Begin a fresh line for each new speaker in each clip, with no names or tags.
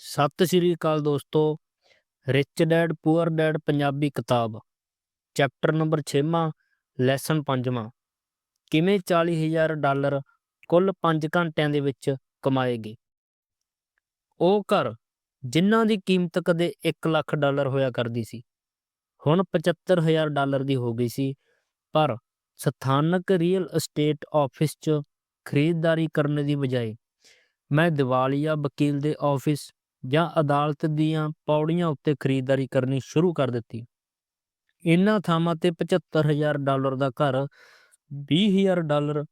ਸਤਿ ਸ਼੍ਰੀ ਅਕਾਲ ਦੋਸਤੋ। Rich dad poor dad Punjabi ਕਿਤਾਬ। ਚੈਪਟਰ ਨੰਬਰ 6ਵਾਂ ਲੈਸਨ 5ਵਾਂ ਕਿਵੇਂ 40000 ਡਾਲਰ ਕੁੱਲ 5 ਘੰਟਿਆਂ ਦੇ ਵਿੱਚ ਕਮਾਏਗੇ? ਉਹ ਘਰ ਜਿਨ੍ਹਾਂ ਦੀ ਕੀਮਤ ਕਦੇ 1 ਲੱਖ ਡਾਲਰ ਹੋਇਆ ਕਰਦੀ ਸੀ, ਹੁਣ 75000 ਡਾਲਰ ਦੀ ਹੋ ਗਈ ਸੀ, ਪਰ ਸਥਾਨਕ ਰੀਅਲ ਅਸਟੇਟ ਆਫਿਸ 'ਚ ਖਰੀਦਦਾਰੀ ਕਰਨ ਦੀ ਬਜਾਏ ਮੈਂ ਦਿਵਾਲੀਆ ਵਕੀਲ ਦੇ ਆਫਿਸ ਜਾਂ ਅਦਾਲਤ ਦੀਆਂ ਪੌੜੀਆਂ ਉੱਤੇ ਖਰੀਦਦਾਰੀ ਕਰਨੀ ਸ਼ੁਰੂ ਕਰ ਦਿੱਤੀ। ਇਨ੍ਹਾਂ ਥਾਵਾਂ ਤੇ 75000 ਡਾਲਰ ਦਾ ਘਰ 20000 ਡਾਲਰ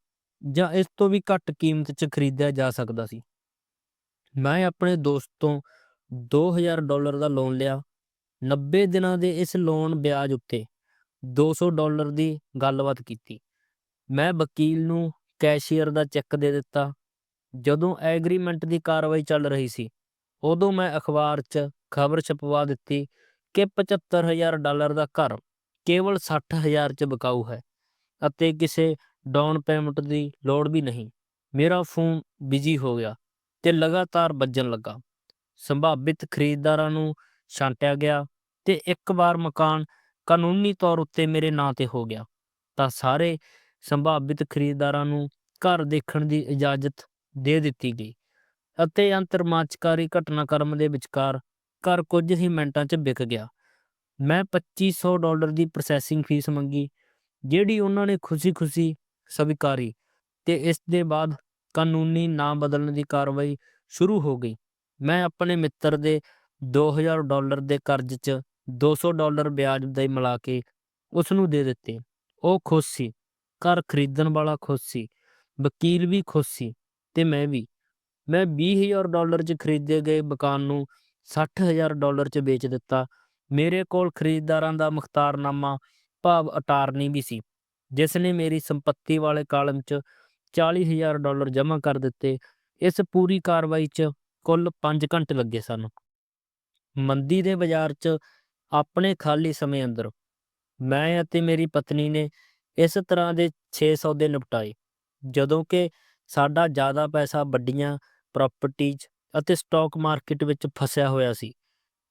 ਜਾਂ ਇਸ ਤੋਂ ਵੀ ਘੱਟ ਕੀਮਤ 'ਚ ਖਰੀਦਿਆ ਜਾ ਸਕਦਾ ਸੀ। ਮੈਂ ਆਪਣੇ ਦੋਸਤ ਤੋਂ 2000 ਡਾਲਰ ਦਾ ਲੋਨ ਲਿਆ। 90 ਦਿਨਾਂ ਦੇ ਇਸ ਲੋਨ ਵਿਆਜ ਉੱਤੇ 200 ਡਾਲਰ ਦੀ ਗੱਲਬਾਤ ਕੀਤੀ। ਮੈਂ ਵਕੀਲ ਨੂੰ ਕੈਸ਼ੀਅਰ ਦਾ ਚੈੱਕ ਦੇ ਦਿੱਤਾ। ਜਦੋਂ ਐਗਰੀਮੈਂਟ ਦੀ ਕਾਰਵਾਈ ਚੱਲ ਰਹੀ ਸੀ ਉਦੋਂ ਮੈਂ ਅਖਬਾਰ 'ਚ ਖਬਰ ਛਪਵਾ ਦਿੱਤੀ ਕਿ 75000 ਡਾਲਰ ਦਾ ਘਰ ਕੇਵਲ 60000 'ਚ ਵਿਕਾਊ ਹੈ ਅਤੇ ਕਿਸੇ ਡਾਊਨ ਪੇਮੈਂਟ ਦੀ ਲੋੜ ਵੀ ਨਹੀਂ। ਮੇਰਾ ਫੋਨ ਬਿਜ਼ੀ ਹੋ ਗਿਆ ਤੇ ਲਗਾਤਾਰ ਵੱਜਣ ਲੱਗਾ। ਸੰਭਾਵਿਤ ਖਰੀਦਦਾਰਾਂ ਨੂੰ ਛਾਂਟਿਆ ਗਿਆ ਤੇ ਇੱਕ ਵਾਰ ਮਕਾਨ ਕਾਨੂੰਨੀ ਤੌਰ ਉੱਤੇ ਮੇਰੇ ਨਾਂ ਤੇ ਹੋ ਗਿਆ ਤਾਂ ਸਾਰੇ ਸੰਭਾਵਿਤ ਖਰੀਦਦਾਰਾਂ ਨੂੰ ਘਰ ਦੇਖਣ ਦੀ ਇਜਾਜ਼ਤ ਦੇ ਦਿੱਤੀ ਗਈ। ਅਤੇ ਅੰਤਰਮਾਚਕਾਰੀ ਘਟਨਾਕ੍ਰਮ ਦੇ ਵਿਚਕਾਰ ਘਰ ਕੁਝ ਹੀ ਮਿੰਟਾਂ 'ਚ ਵਿਕ ਗਿਆ। ਮੈਂ 2500 ਡਾਲਰ ਦੀ ਪ੍ਰੋਸੈਸਿੰਗ ਫੀਸ ਮੰਗੀ, ਜਿਹੜੀ ਉਹਨਾਂ ਨੇ ਖੁਸ਼ੀ-ਖੁਸ਼ੀ ਸਵੀਕਾਰੀ ਤੇ ਇਸ ਦੇ ਬਾਅਦ ਕਾਨੂੰਨੀ ਨਾਂ ਬਦਲਣ ਦੀ ਕਾਰਵਾਈ ਸ਼ੁਰੂ ਹੋ ਗਈ। ਮੈਂ ਆਪਣੇ ਮਿੱਤਰ ਦੇ 2000 ਡਾਲਰ ਦੇ ਕਰਜ਼ 'ਚ 200 ਡਾਲਰ ਵਿਆਜ ਦੇ ਮਿਲਾ ਕੇ ਉਸ ਨੂੰ ਦੇ ਦਿੱਤੇ। ਉਹ ਖੁਸ਼ ਸੀ, ਘਰ ਖਰੀਦਣ ਵਾਲਾ ਖੁਸ਼ ਸੀ, ਵਕੀਲ ਵੀ ਖੁਸ਼ ਸੀ ਤੇ ਮੈਂ ਵੀ। ਮੈਂ 20000 ਡਾਲਰ 'ਚ ਖਰੀਦੇ ਗਏ ਮਕਾਨ ਨੂੰ 60000 ਡਾਲਰ 'ਚ ਵੇਚ ਦਿੱਤਾ। ਮੇਰੇ ਕੋਲ ਖਰੀਦਦਾਰਾਂ ਦਾ ਮੁਖਤਾਰਨਾਮਾ ਭਾਵ ਅਟਾਰਨੀ ਵੀ ਸੀ, ਜਿਸ ਨੇ ਮੇਰੀ ਸੰਪਤੀ ਵਾਲੇ ਕਾਲਮ 'ਚ 40000 ਡਾਲਰ ਜਮ੍ਹਾਂ ਕਰ ਦਿੱਤੇ। ਇਸ ਪੂਰੀ ਕਾਰਵਾਈ 'ਚ ਕੁੱਲ 5 ਘੰਟੇ ਲੱਗੇ ਸਨ। ਮੰਦੀ ਦੇ ਬਾਜ਼ਾਰ 'ਚ ਆਪਣੇ ਖਾਲੀ ਸਮੇਂ ਅੰਦਰ ਮੈਂ ਅਤੇ ਮੇਰੀ ਪਤਨੀ ਨੇ ਇਸ ਤਰ੍ਹਾਂ ਦੇ 6 ਸੌਦੇ ਨਿਪਟਾਏ, ਜਦੋਂ ਕਿ ਸਾਡਾ ਜ਼ਿਆਦਾ ਪੈਸਾ ਵੱਡੀਆਂ ਪ੍ਰਾਪਰਟੀਜ਼ ਅਤੇ ਸਟਾਕ ਮਾਰਕੀਟ ਵਿੱਚ ਫਸਿਆ ਹੋਇਆ ਸੀ।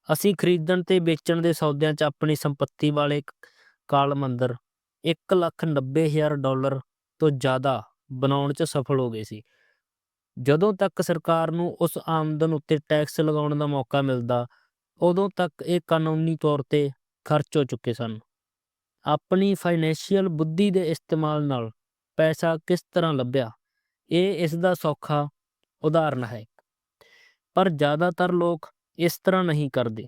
ਅਸੀਂ ਖਰੀਦਣ ਤੇ ਵੇਚਣ ਦੇ ਸੌਦਿਆਂ 'ਚ ਆਪਣੀ ਸੰਪਤੀ ਵਾਲੇ ਕਾਲਮ ਅੰਦਰ 190000 ਡਾਲਰ ਤੋਂ ਜ਼ਿਆਦਾ ਬਣਾਉਣ 'ਚ ਸਫਲ ਹੋ ਗਏ ਸੀ। ਜਦੋਂ ਤੱਕ ਸਰਕਾਰ ਨੂੰ ਉਸ ਆਮਦਨ ਉੱਤੇ ਟੈਕਸ ਲਗਾਉਣ ਦਾ ਮੌਕਾ ਮਿਲਦਾ, ਉਦੋਂ ਤੱਕ ਇਹ ਕਾਨੂੰਨੀ ਤੌਰ ਤੇ ਖਰਚ ਹੋ ਚੁੱਕੇ ਸਨ। ਆਪਣੀ ਫਾਈਨੈਂਸ਼ੀਅਲ ਬੁੱਧੀ ਦੇ ਇਸਤੇਮਾਲ ਨਾਲ ਪੈਸਾ ਕਿਸ ਤਰ੍ਹਾਂ ਲੱਭਿਆ, ਇਹ ਇਸ ਦਾ ਸੌਖਾ ਉਦਾਹਰਨ ਹੈ। ਪਰ ਜ਼ਿਆਦਾਤਰ ਲੋਕ ਇਸ ਤਰ੍ਹਾਂ ਨਹੀਂ ਕਰਦੇ।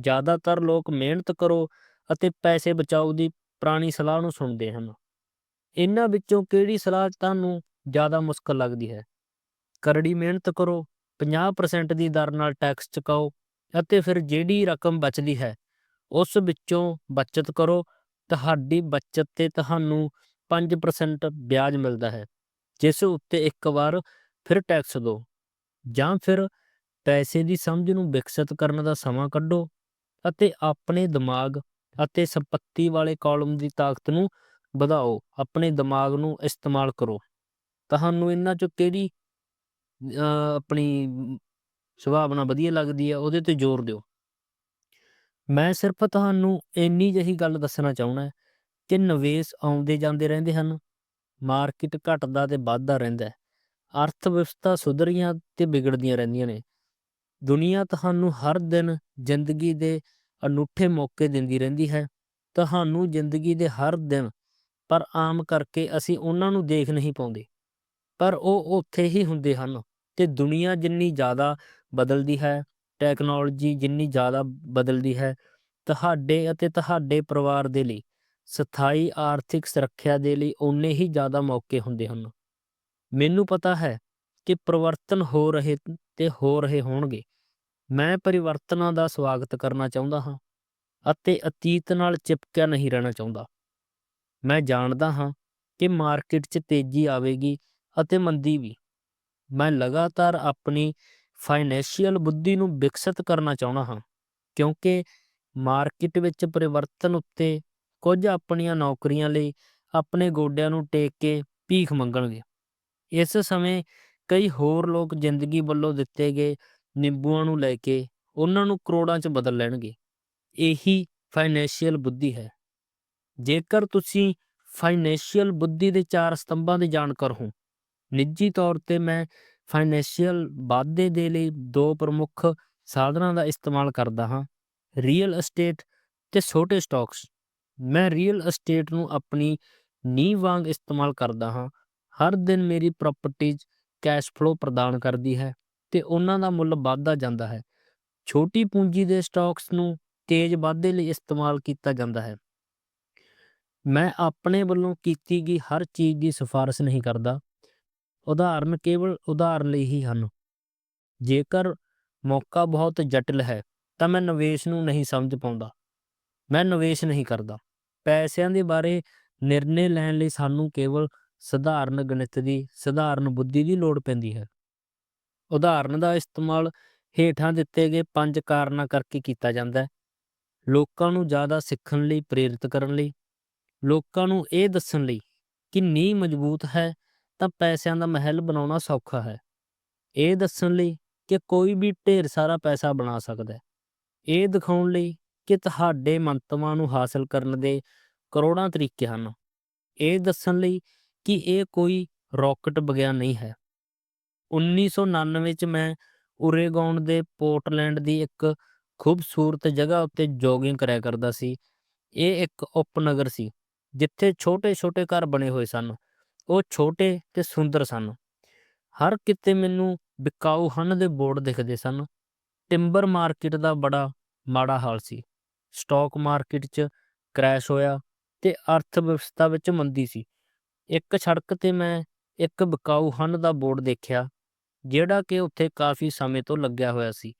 ਜ਼ਿਆਦਾਤਰ ਲੋਕ ਮਿਹਨਤ ਕਰੋ ਅਤੇ ਪੈਸੇ ਬਚਾਓ ਦੀ ਪੁਰਾਣੀ ਸਲਾਹ ਨੂੰ ਸੁਣਦੇ ਹਨ। ਇਹਨਾਂ ਵਿੱਚੋਂ ਕਿਹੜੀ ਸਲਾਹ ਤੁਹਾਨੂੰ ਜ਼ਿਆਦਾ ਮੁਸ਼ਕਲ ਲੱਗਦੀ ਹੈ? ਕਰੜੀ ਮਿਹਨਤ ਕਰੋ 50% ਦੀ ਦਰ ਨਾਲ ਟੈਕਸ ਚੁਕਾਓ ਅਤੇ ਫਿਰ ਜਿਹੜੀ ਰਕਮ ਬਚਦੀ ਹੈ, ਉਸ ਵਿੱਚੋਂ ਬਚਤ ਕਰੋ। ਤੁਹਾਡੀ ਬਚਤ ਤੇ ਤੁਹਾਨੂੰ 5% ਵਿਆਜ ਮਿਲਦਾ ਹੈ, ਜਿਸ ਉੱਤੇ ਇੱਕ ਵਾਰ ਫਿਰ ਟੈਕਸ ਦਿਓ ਜਾਂ ਫਿਰ ਪੈਸੇ ਦੀ ਸਮਝ ਨੂੰ ਵਿਕਸਿਤ ਕਰਨ ਦਾ ਸਮਾਂ ਕੱਢੋ ਅਤੇ ਆਪਣੇ ਦਿਮਾਗ ਅਤੇ ਸੰਪਤੀ ਵਾਲੇ ਕਾਲਮ ਦੀ ਤਾਕਤ ਨੂੰ ਵਧਾਓ। ਆਪਣੇ ਦਿਮਾਗ ਨੂੰ ਇਸਤੇਮਾਲ ਕਰੋ। ਤੁਹਾਨੂੰ ਇਹਨਾਂ ਚੋਂ ਕਿਹੜੀ ਆਪਣੀ ਸੁਭਾਵਨਾ ਵਧੀਆ ਲੱਗਦੀ ਹੈ ਉਹਦੇ ਤੇ ਜ਼ੋਰ ਦਿਓ। ਮੈਂ ਸਿਰਫ ਤੁਹਾਨੂੰ ਇੰਨੀ ਜਿਹੀ ਗੱਲ ਦੱਸਣਾ ਚਾਹੁੰਦਾ ਕਿ ਨਿਵੇਸ਼ ਆਉਂਦੇ ਜਾਂਦੇ ਰਹਿੰਦੇ ਹਨ। ਮਾਰਕੀਟ ਘਟਦਾ ਤੇ ਵੱਧਦਾ ਰਹਿੰਦਾ ਅਰਥ ਵਿਵਸਥਾ ਸੁਧਰੀਆਂ ਤੇ ਵਿਗੜਦੀਆਂ ਰਹਿੰਦੀਆਂ ਨੇ। ਦੁਨੀਆ ਤੁਹਾਨੂੰ ਹਰ ਦਿਨ ਜ਼ਿੰਦਗੀ ਦੇ ਅਨੂਠੇ ਮੌਕੇ ਦਿੰਦੀ ਰਹਿੰਦੀ ਹੈ। ਤੁਹਾਨੂੰ ਜ਼ਿੰਦਗੀ ਦੇ ਹਰ ਦਿਨ ਪਰ ਆਮ ਕਰਕੇ ਅਸੀਂ ਉਹਨਾਂ ਨੂੰ ਦੇਖ ਨਹੀਂ ਪਾਉਂਦੇ। ਪਰ ਉਹ ਉੱਥੇ ਹੀ ਹੁੰਦੇ ਹਨ ਤੇ ਦੁਨੀਆ ਜਿੰਨੀ ਜ਼ਿਆਦਾ ਬਦਲਦੀ ਹੈ, ਟੈਕਨੋਲੋਜੀ ਜਿੰਨੀ ਜ਼ਿਆਦਾ ਬਦਲਦੀ ਹੈ, ਤੁਹਾਡੇ ਅਤੇ ਤੁਹਾਡੇ ਪਰਿਵਾਰ ਦੇ ਲਈ, ਸਥਾਈ ਆਰਥਿਕ ਸੁਰੱਖਿਆ ਦੇ ਲਈ ਓਨੇ ਹੀ ਜ਼ਿਆਦਾ ਮੌਕੇ ਹੁੰਦੇ ਹਨ। ਮੈਨੂੰ ਪਤਾ ਹੈ ਕਿ ਪਰਿਵਰਤਨ ਹੋ ਰਹੇ ਤੇ ਹੋ ਰਹੇ ਹੋਣਗੇ। ਮੈਂ ਪਰਿਵਰਤਨਾਂ ਦਾ ਸਵਾਗਤ ਕਰਨਾ ਚਾਹੁੰਦਾ ਹਾਂ ਅਤੇ ਅਤੀਤ ਨਾਲ ਚਿਪਕਿਆ ਨਹੀਂ ਰਹਿਣਾ ਚਾਹੁੰਦਾ। ਮੈਂ ਜਾਣਦਾ ਹਾਂ ਕਿ ਮਾਰਕੀਟ 'ਚ ਤੇਜ਼ੀ ਆਵੇਗੀ ਅਤੇ ਮੰਦੀ ਵੀ। ਮੈਂ ਲਗਾਤਾਰ ਆਪਣੀ ਫਾਈਨੈਂਸ਼ੀਅਲ ਬੁੱਧੀ ਨੂੰ ਵਿਕਸਿਤ ਕਰਨਾ ਚਾਹੁੰਦਾ ਹਾਂ, ਕਿਉਂਕਿ ਮਾਰਕੀਟ ਵਿੱਚ ਪਰਿਵਰਤਨ ਉੱਤੇ ਕੁਝ ਆਪਣੀਆਂ ਨੌਕਰੀਆਂ ਲਈ ਆਪਣੇ ਗੋਡਿਆਂ ਨੂੰ ਟੇਕ ਕੇ ਭੀਖ ਮੰਗਣਗੇ। ਇਸ ਸਮੇਂ ਕਈ ਹੋਰ ਲੋਕ ਜ਼ਿੰਦਗੀ ਵੱਲੋਂ ਦਿੱਤੇ ਗਏ ਨਿੰਬੂਆਂ ਨੂੰ ਲੈ ਕੇ ਉਹਨਾਂ ਨੂੰ ਕਰੋੜਾਂ 'ਚ ਬਦਲ ਲੈਣਗੇ। ਇਹੀ ਫਾਈਨੈਂਸ਼ੀਅਲ ਬੁੱਧੀ ਹੈ। ਜੇਕਰ ਤੁਸੀਂ ਫਾਈਨੈਂਸ਼ੀਅਲ ਬੁੱਧੀ ਦੇ ਚਾਰ ਸਤੰਭਾਂ ਦੇ ਜਾਣਕਾਰ ਹੋ, ਨਿੱਜੀ ਤੌਰ ਤੇ ਮੈਂ ਫਾਈਨੈਂਸ਼ੀਅਲ ਵਾਧੇ ਦੇ ਲਈ ਦੋ ਪ੍ਰਮੁੱਖ ਸਾਧਨਾਂ ਦਾ ਇਸਤੇਮਾਲ ਕਰਦਾ ਹਾਂ ਰੀਅਲ ਅਸਟੇਟ ਤੇ ਛੋਟੇ ਸਟਾਕਸ ਮੈਂ ਰੀਅਲ ਅਸਟੇਟ ਨੂੰ ਆਪਣੀ ਨੀਂਹ ਵਾਂਗ ਇਸਤੇਮਾਲ ਕਰਦਾ ਹਾਂ ਹਰ ਦਿਨ ਮੇਰੀ ਪ੍ਰਾਪਰਟੀਜ਼ ਕੈਸ਼ ਫਲੋ ਪ੍ਰਦਾਨ ਕਰਦੀ ਹੈ ਤੇ ਉਹਨਾਂ ਦਾ ਮੁੱਲ ਵੱਧਦਾ ਜਾਂਦਾ ਹੈ। ਛੋਟੀ ਪੂੰਜੀ ਦੇ ਸਟਾਕਸ ਨੂੰ ਤੇਜ਼ ਵਾਧੇ ਲਈ ਇਸਤੇਮਾਲ ਕੀਤਾ ਜਾਂਦਾ ਹੈ। ਮੈਂ ਆਪਣੇ ਵੱਲੋਂ ਕੀਤੀ ਗਈ ਹਰ ਚੀਜ਼ ਦੀ ਸਿਫਾਰਿਸ਼ ਨਹੀਂ ਕਰਦਾ। ਉਦਾਹਰਨ ਕੇਵਲ ਉਦਾਹਰਨ ਲਈ ਹੀ ਹਨ। ਜੇਕਰ ਮੌਕਾ ਬਹੁਤ ਜਟਿਲ ਹੈ, ਤਾਂ ਮੈਂ ਨਿਵੇਸ਼ ਨੂੰ ਨਹੀਂ ਸਮਝ ਪਾਉਂਦਾ। ਮੈਂ ਨਿਵੇਸ਼ ਨਹੀਂ ਕਰਦਾ। ਪੈਸਿਆਂ ਦੇ ਬਾਰੇ ਨਿਰਣੇ ਲੈਣ ਲਈ ਸਾਨੂੰ ਕੇਵਲ ਸਧਾਰਨ ਗਣਿਤ ਦੀ, ਸਧਾਰਨ ਬੁੱਧੀ ਦੀ ਲੋੜ ਪੈਂਦੀ ਹੈ। ਉਦਾਹਰਨ ਦਾ ਇਸਤੇਮਾਲ ਹੇਠਾਂ ਦਿੱਤੇ ਗਏ ਪੰਜ ਕਾਰਨਾਂ ਕਰਕੇ ਕੀਤਾ ਜਾਂਦਾ ਹੈ। ਲੋਕਾਂ ਨੂੰ ਜ਼ਿਆਦਾ ਸਿੱਖਣ ਲਈ, ਪ੍ਰੇਰਿਤ ਕਰਨ ਲਈ। ਲੋਕਾਂ ਨੂੰ ਇਹ ਦੱਸਣ ਲਈ ਕਿ ਨੀਂਹ ਮਜ਼ਬੂਤ ਹੈ ਤਾਂ ਪੈਸਿਆਂ ਦਾ ਮਹਿਲ ਬਣਾਉਣਾ ਸੌਖਾ ਹੈ। ਇਹ ਦੱਸਣ ਲਈ ਕਿ ਕੋਈ ਵੀ ਢੇਰ ਸਾਰਾ ਪੈਸਾ ਬਣਾ ਸਕਦਾ ਹੈ। ਇਹ ਦਿਖਾਉਣ ਲਈ ਕਿ ਤੁਹਾਡੇ ਮੰਤਵਾਂ ਨੂੰ ਹਾਸਲ ਕਰਨ ਦੇ ਕਰੋੜਾਂ ਤਰੀਕੇ ਹਨ। ਇਹ ਦੱਸਣ ਲਈ ਕਿ ਇਹ ਕੋਈ ਰਾਕਟ ਵਿਗਿਆਨ ਨਹੀਂ ਹੈ। 1999 ਚ ਮੈਂ ਉਰੇਗੌਨ ਦੇ ਪੋਰਟਲੈਂਡ ਦੀ ਇੱਕ ਖੂਬਸੂਰਤ ਜਗ੍ਹਾ ਉੱਤੇ ਜੋਗਿੰਗ ਕਰਿਆ ਕਰਦਾ ਸੀ। ਇਹ ਇੱਕ ਉਪਨਗਰ ਸੀ, ਜਿੱਥੇ ਛੋਟੇ-ਛੋਟੇ ਘਰ ਬਣੇ ਹੋਏ ਸਨ। ਉਹ ਛੋਟੇ ਤੇ ਸੁੰਦਰ ਸਨ। ਹਰ ਕਿਤੇ ਮੈਨੂੰ ਵਿਕਾਊ ਹਨ ਦੇ ਬੋਰਡ ਦਿਖਦੇ ਸਨ। ਟਿੰਬਰ ਮਾਰਕੀਟ ਦਾ ਬੜਾ ਮਾੜਾ ਹਾਲ ਸੀ। ਸਟਾਕ ਮਾਰਕੀਟ 'ਚ ਕ੍ਰੈਸ਼ ਹੋਇਆ ਤੇ ਅਰਥ ਵਿਵਸਥਾ ਵਿੱਚ ਮੰਦੀ ਸੀ। ਇੱਕ ਸੜਕ ਤੇ ਮੈਂ ਇੱਕ ਵਿਕਾਊ ਹਨ ਦਾ ਬੋਰਡ ਦੇਖਿਆ, ਜਿਹੜਾ ਕਿ ਉੱਥੇ ਕਾਫੀ ਸਮੇਂ ਤੋਂ ਲੱਗਿਆ ਹੋਇਆ ਸੀ।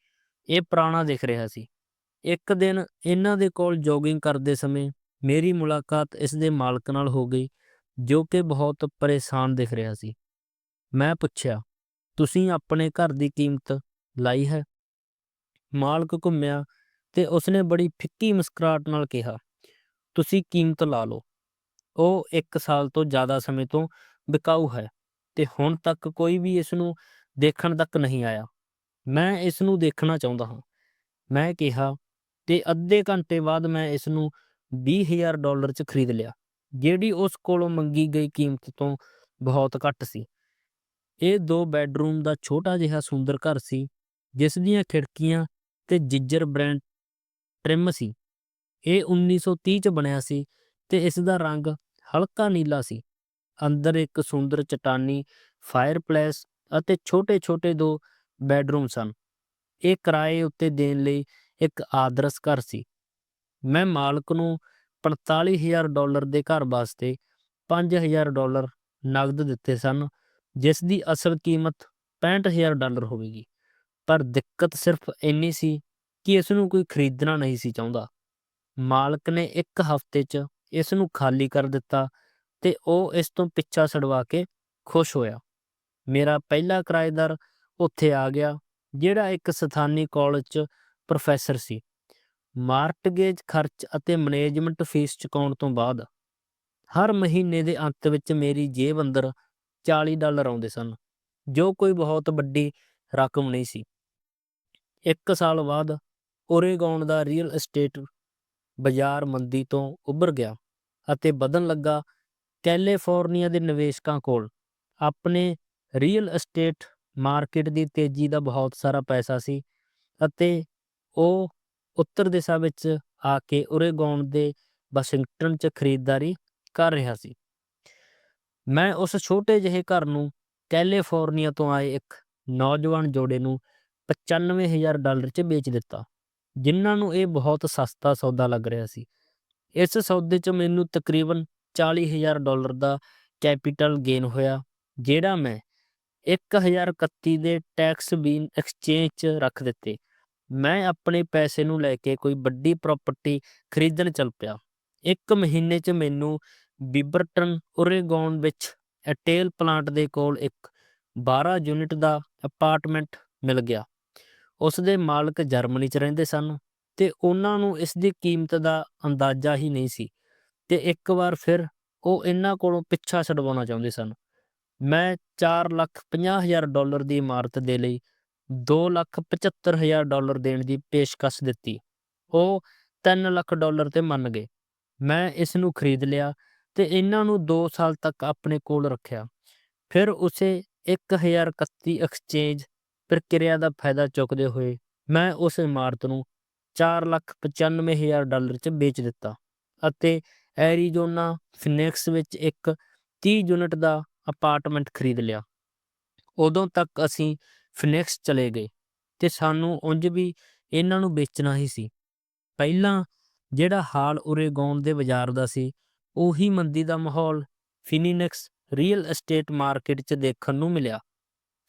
ਇਹ ਪੁਰਾਣਾ ਦਿਖ ਰਿਹਾ ਸੀ। ਇੱਕ ਦਿਨ ਇਹਨਾਂ ਦੇ ਕੋਲ ਜੋਗਿੰਗ ਕਰਦੇ ਸਮੇਂ ਮੇਰੀ ਮੁਲਾਕਾਤ ਇਸ ਦੇ ਮਾਲਕ ਨਾਲ ਹੋ ਗਈ, ਜੋ ਕਿ ਬਹੁਤ ਪਰੇਸ਼ਾਨ ਦਿਖ ਰਿਹਾ ਸੀ। ਮੈਂ ਪੁੱਛਿਆ, ਤੁਸੀਂ ਆਪਣੇ ਘਰ ਦੀ ਕੀਮਤ ਲਾਈ ਹੈ? ਮਾਲਕ ਘੁੰਮਿਆ ਤੇ ਉਸਨੇ ਬੜੀ ਫਿੱਕੀ ਮੁਸਕਰਾਹਟ ਨਾਲ ਕਿਹਾ, ਤੁਸੀਂ ਕੀਮਤ ਲਾ ਲਓ। ਉਹ 1 ਸਾਲ ਤੋਂ ਜ਼ਿਆਦਾ ਸਮੇਂ ਤੋਂ ਬਿਕਾਊ ਹੈ ਤੇ ਹੁਣ ਤੱਕ ਕੋਈ ਵੀ ਇਸ ਨੂੰ ਦੇਖਣ ਤੱਕ ਨਹੀਂ ਆਇਆ। ਮੈਂ ਇਸ ਨੂੰ ਦੇਖਣਾ ਚਾਹੁੰਦਾ ਹਾਂ। ਮੈਂ ਕਿਹਾ, ਤੇ ਅੱਧੇ ਘੰਟੇ ਬਾਅਦ ਮੈਂ ਇਸ ਨੂੰ 20000 ਡਾਲਰ 'ਚ ਖਰੀਦ ਲਿਆ, ਜਿਹੜੀ ਉਸ ਕੋਲੋਂ ਮੰਗੀ ਗਈ ਕੀਮਤ ਤੋਂ ਬਹੁਤ ਘੱਟ ਸੀ। ਇਹ ਦੋ ਬੈੱਡਰੂਮ ਦਾ ਛੋਟਾ ਜਿਹਾ ਸੁੰਦਰ ਘਰ ਸੀ, ਜਿਸ ਦੀਆਂ ਖਿੜਕੀਆਂ ਤੇ ਜਿੱਜਰ ਬ੍ਰਾਂਡ ਟ੍ਰਿਮ ਸੀ। ਇਹ 1930 ਚ ਬਣਿਆ ਸੀ ਤੇ ਇਸ ਦਾ ਰੰਗ ਹਲਕਾ ਨੀਲਾ ਸੀ। ਅੰਦਰ ਇੱਕ ਸੁੰਦਰ ਚਟਾਨੀ ਫਾਇਰਪਲੇਸ ਅਤੇ ਛੋਟੇ-ਛੋਟੇ ਦੋ ਬੈੱਡਰੂਮ ਸਨ। ਇਹ ਕਿਰਾਏ ਉੱਤੇ ਦੇਣ ਲਈ ਇੱਕ ਆਦਰਸ਼ ਘਰ ਸੀ। ਮੈਂ ਮਾਲਕ ਨੂੰ 45000 ਡਾਲਰ ਦੇ ਘਰ ਵਾਸਤੇ 5000 ਡਾਲਰ ਨਗਦ ਦਿੱਤੇ ਸਨ, ਜਿਸ ਦੀ ਅਸਲ ਕੀਮਤ 65000 ਡਾਲਰ ਹੋਵੇਗੀ। ਪਰ ਦਿੱਕਤ ਸਿਰਫ ਇੰਨੀ ਸੀ ਕਿ ਇਸ ਨੂੰ ਕੋਈ ਖਰੀਦਣਾ ਨਹੀਂ ਸੀ ਚਾਹੁੰਦਾ। ਮਾਲਕ ਨੇ ਇੱਕ ਹਫ਼ਤੇ 'ਚ ਇਸ ਨੂੰ ਖਾਲੀ ਕਰ ਦਿੱਤਾ ਤੇ ਉਹ ਇਸ ਤੋਂ ਪਿੱਛਾ ਛਡਵਾ ਕੇ ਖੁਸ਼ ਹੋਇਆ। ਮੇਰਾ ਪਹਿਲਾ ਕਿਰਾਏਦਾਰ ਉੱਥੇ ਆ ਗਿਆ, ਜਿਹੜਾ ਇੱਕ ਸਥਾਨੀ ਕਾਲਜ 'ਚ ਪ੍ਰੋਫੈਸਰ ਸੀ। ਮਾਰਟਗੇਜ ਖਰਚ ਅਤੇ ਮੈਨੇਜਮੈਂਟ ਫੀਸ ਚੁਕਾਉਣ ਤੋਂ ਬਾਅਦ ਹਰ ਮਹੀਨੇ ਦੇ ਅੰਤ ਵਿੱਚ ਮੇਰੀ ਜੇਬ ਅੰਦਰ 40 ਡਾਲਰ ਆਉਂਦੇ ਸਨ, ਜੋ ਕੋਈ ਬਹੁਤ ਵੱਡੀ ਰਕਮ ਨਹੀਂ ਸੀ। ਇੱਕ ਸਾਲ ਬਾਅਦ ਓਰੇਗੌਨ ਦਾ ਰੀਅਲ ਅਸਟੇਟ ਬਾਜ਼ਾਰ ਮੰਦੀ ਤੋਂ ਉੱਭਰ ਗਿਆ ਅਤੇ ਵਧਣ ਲੱਗਾ ਕੈਲੀਫੋਰਨੀਆ ਦੇ ਨਿਵੇਸ਼ਕਾਂ ਕੋਲ। ਆਪਣੇ ਰੀਅਲ ਅਸਟੇਟ ਮਾਰਕੀਟ ਦੀ ਤੇਜ਼ੀ ਦਾ ਬਹੁਤ ਸਾਰਾ ਪੈਸਾ ਸੀ ਅਤੇ ਉਹ ਉੱਤਰ ਦਿਸ਼ਾ ਵਿੱਚ ਆ ਕੇ ਓਰੇਗੌਨ ਦੇ ਵਾਸ਼ਿੰਗਟਨ 'ਚ ਖਰੀਦਦਾਰੀ ਕਰ ਰਿਹਾ ਸੀ। ਮੈਂ ਉਸ ਛੋਟੇ ਜਿਹੇ ਘਰ ਨੂੰ ਕੈਲੀਫੋਰਨੀਆ ਤੋਂ ਆਏ ਇੱਕ ਨੌਜਵਾਨ ਜੋੜੇ ਨੂੰ 95000 ਡਾਲਰ 'ਚ ਵੇਚ ਦਿੱਤਾ। ਜਿਨ੍ਹਾਂ ਨੂੰ ਇਹ ਬਹੁਤ ਸਸਤਾ ਸੌਦਾ ਲੱਗ ਰਿਹਾ ਸੀ। ਇਸ ਸੌਦੇ 'ਚ ਮੈਨੂੰ ਤਕਰੀਬਨ 40000 ਡਾਲਰ ਦਾ ਕੈਪੀਟਲ ਗੇਨ ਹੋਇਆ, ਜਿਹੜਾ ਮੈਂ 1031 ਦੇ ਟੈਕਸ ਬੀਨ ਐਕਸਚੇਂਜ 'ਚ ਰੱਖ ਦਿੱਤੇ। ਮੈਂ ਆਪਣੇ ਪੈਸੇ ਨੂੰ ਲੈ ਕੇ ਕੋਈ ਵੱਡੀ ਪ੍ਰਾਪਰਟੀ ਖਰੀਦਣ ਚੱਲ ਪਿਆ। ਇੱਕ ਮਹੀਨੇ 'ਚ ਮੈਨੂੰ ਬਿਬਰਟਨ, ਓਰੇਗੌਨ ਵਿੱਚ ਅਟੇਲ ਪਲਾਂਟ ਦੇ ਕੋਲ ਇੱਕ 12 ਯੂਨਿਟ ਦਾ ਅਪਾਰਟਮੈਂਟ ਮਿਲ ਗਿਆ। ਉਸ ਦੇ ਮਾਲਕ ਜਰਮਨੀ 'ਚ ਰਹਿੰਦੇ ਸਨ ਤੇ ਉਹਨਾਂ ਨੂੰ ਇਸ ਦੀ ਕੀਮਤ ਦਾ ਅੰਦਾਜ਼ਾ ਹੀ ਨਹੀਂ ਸੀ। ਤੇ ਇੱਕ ਵਾਰ ਫਿਰ ਉਹ ਇਹਨਾਂ ਕੋਲੋਂ ਪਿੱਛਾ ਛਡਵਾਉਣਾ ਚਾਹੁੰਦੇ ਸਨ। ਮੈਂ 4 ਲੱਖ 50 ਹਜ਼ਾਰ ਡਾਲਰ ਦੀ ਇਮਾਰਤ ਦੇ ਲਈ 275000 ਡਾਲਰ ਦੇਣ ਦੀ ਪੇਸ਼ਕਸ਼ ਦਿੱਤੀ। ਉਹ 3 ਲੱਖ ਡਾਲਰ ਤੇ ਮੰਨ ਗਏ। ਮੈਂ ਇਸ ਨੂੰ ਖਰੀਦ ਲਿਆ ਤੇ ਇਹਨਾਂ ਨੂੰ 2 ਸਾਲ ਤੱਕ ਆਪਣੇ ਕੋਲ ਰੱਖਿਆ। ਫਿਰ ਉਸੇ 1031 ਐਕਸਚੇਂਜ ਪ੍ਰਕਿਰਿਆ ਦਾ ਫਾਇਦਾ ਚੁੱਕਦੇ ਹੋਏ ਮੈਂ ਉਸ ਇਮਾਰਤ ਨੂੰ 495000 ਡਾਲਰ 'ਚ ਵੇਚ ਦਿੱਤਾ ਅਤੇ ਐਰੀਜ਼ੋਨਾ ਫਿਨਿਕਸ ਵਿੱਚ ਇੱਕ 30 ਯੂਨਿਟ ਦਾ ਅਪਾਰਟਮੈਂਟ ਖਰੀਦ ਲਿਆ। ਉਦੋਂ ਤੱਕ ਅਸੀਂ ਫਿਨਿਕਸ ਚਲੇ ਗਏ ਤੇ ਸਾਨੂੰ ਉਂਝ ਵੀ ਇਹਨਾਂ ਨੂੰ ਵੇਚਣਾ ਹੀ ਸੀ। ਪਹਿਲਾਂ ਜਿਹੜਾ ਹਾਲ ਓਰੇਗੋਨ ਦੇ ਬਾਜ਼ਾਰ ਦਾ ਸੀ, ਉਹੀ ਮੰਦੀ ਦਾ ਮਾਹੌਲ ਫਿਨਿਕਸ ਰੀਅਲ ਐਸਟੇਟ ਮਾਰਕੀਟ 'ਚ ਦੇਖਣ ਨੂੰ ਮਿਲਿਆ।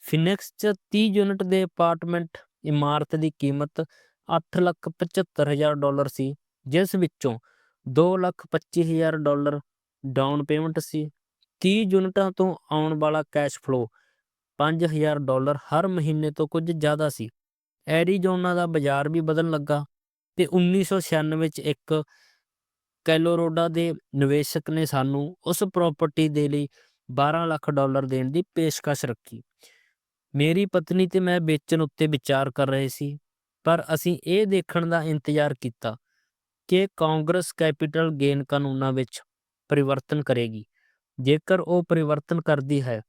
ਫਿਨਿਕਸ 'ਚ 30 ਯੂਨਿਟ ਦੇ ਅਪਾਰਟਮੈਂਟ ਇਮਾਰਤ ਦੀ ਕੀਮਤ 875000 ਡਾਲਰ ਸੀ, ਜਿਸ ਵਿੱਚੋਂ 225000 ਡਾਲਰ ਡਾਊਨ ਪੇਮੈਂਟ ਸੀ। 30 ਯੂਨਿਟਾਂ ਤੋਂ ਆਉਣ ਵਾਲਾ ਕੈਸ਼ ਫਲੋ 5000 ਡਾਲਰ ਹਰ ਮਹੀਨੇ ਤੋਂ ਕੁਝ ਜ਼ਿਆਦਾ ਸੀ। ਐਰੀਜ਼ੋਨਾ ਦਾ ਬਾਜ਼ਾਰ ਵੀ ਬਦਲਣ ਲੱਗਾ ਤੇ 1996 ਵਿੱਚ ਇੱਕ ਕੈਲੋਰੋਡਾ ਦੇ ਨਿਵੇਸ਼ਕ ਨੇ ਸਾਨੂੰ ਉਸ ਪ੍ਰਾਪਰਟੀ ਦੇ ਲਈ 12 ਲੱਖ ਡਾਲਰ ਦੇਣ ਦੀ ਪੇਸ਼ਕਸ਼ ਰੱਖੀ। ਮੇਰੀ ਪਤਨੀ ਤੇ ਮੈਂ ਵੇਚਣ ਉੱਤੇ ਵਿਚਾਰ ਕਰ ਰਹੇ ਸੀ, ਪਰ ਅਸੀਂ ਇਹ ਦੇਖਣ ਦਾ ਇੰਤਜ਼ਾਰ ਕੀਤਾ ਕਿ ਕਾਂਗਰਸ ਕੈਪੀਟਲ ਗੇਨ ਕਾਨੂੰਨਾਂ ਵਿੱਚ ਪਰਿਵਰਤਨ ਕਰੇਗੀ। ਜੇਕਰ ਉਹ ਪਰਿਵਰਤਨ ਕਰਦੀ ਹੈ,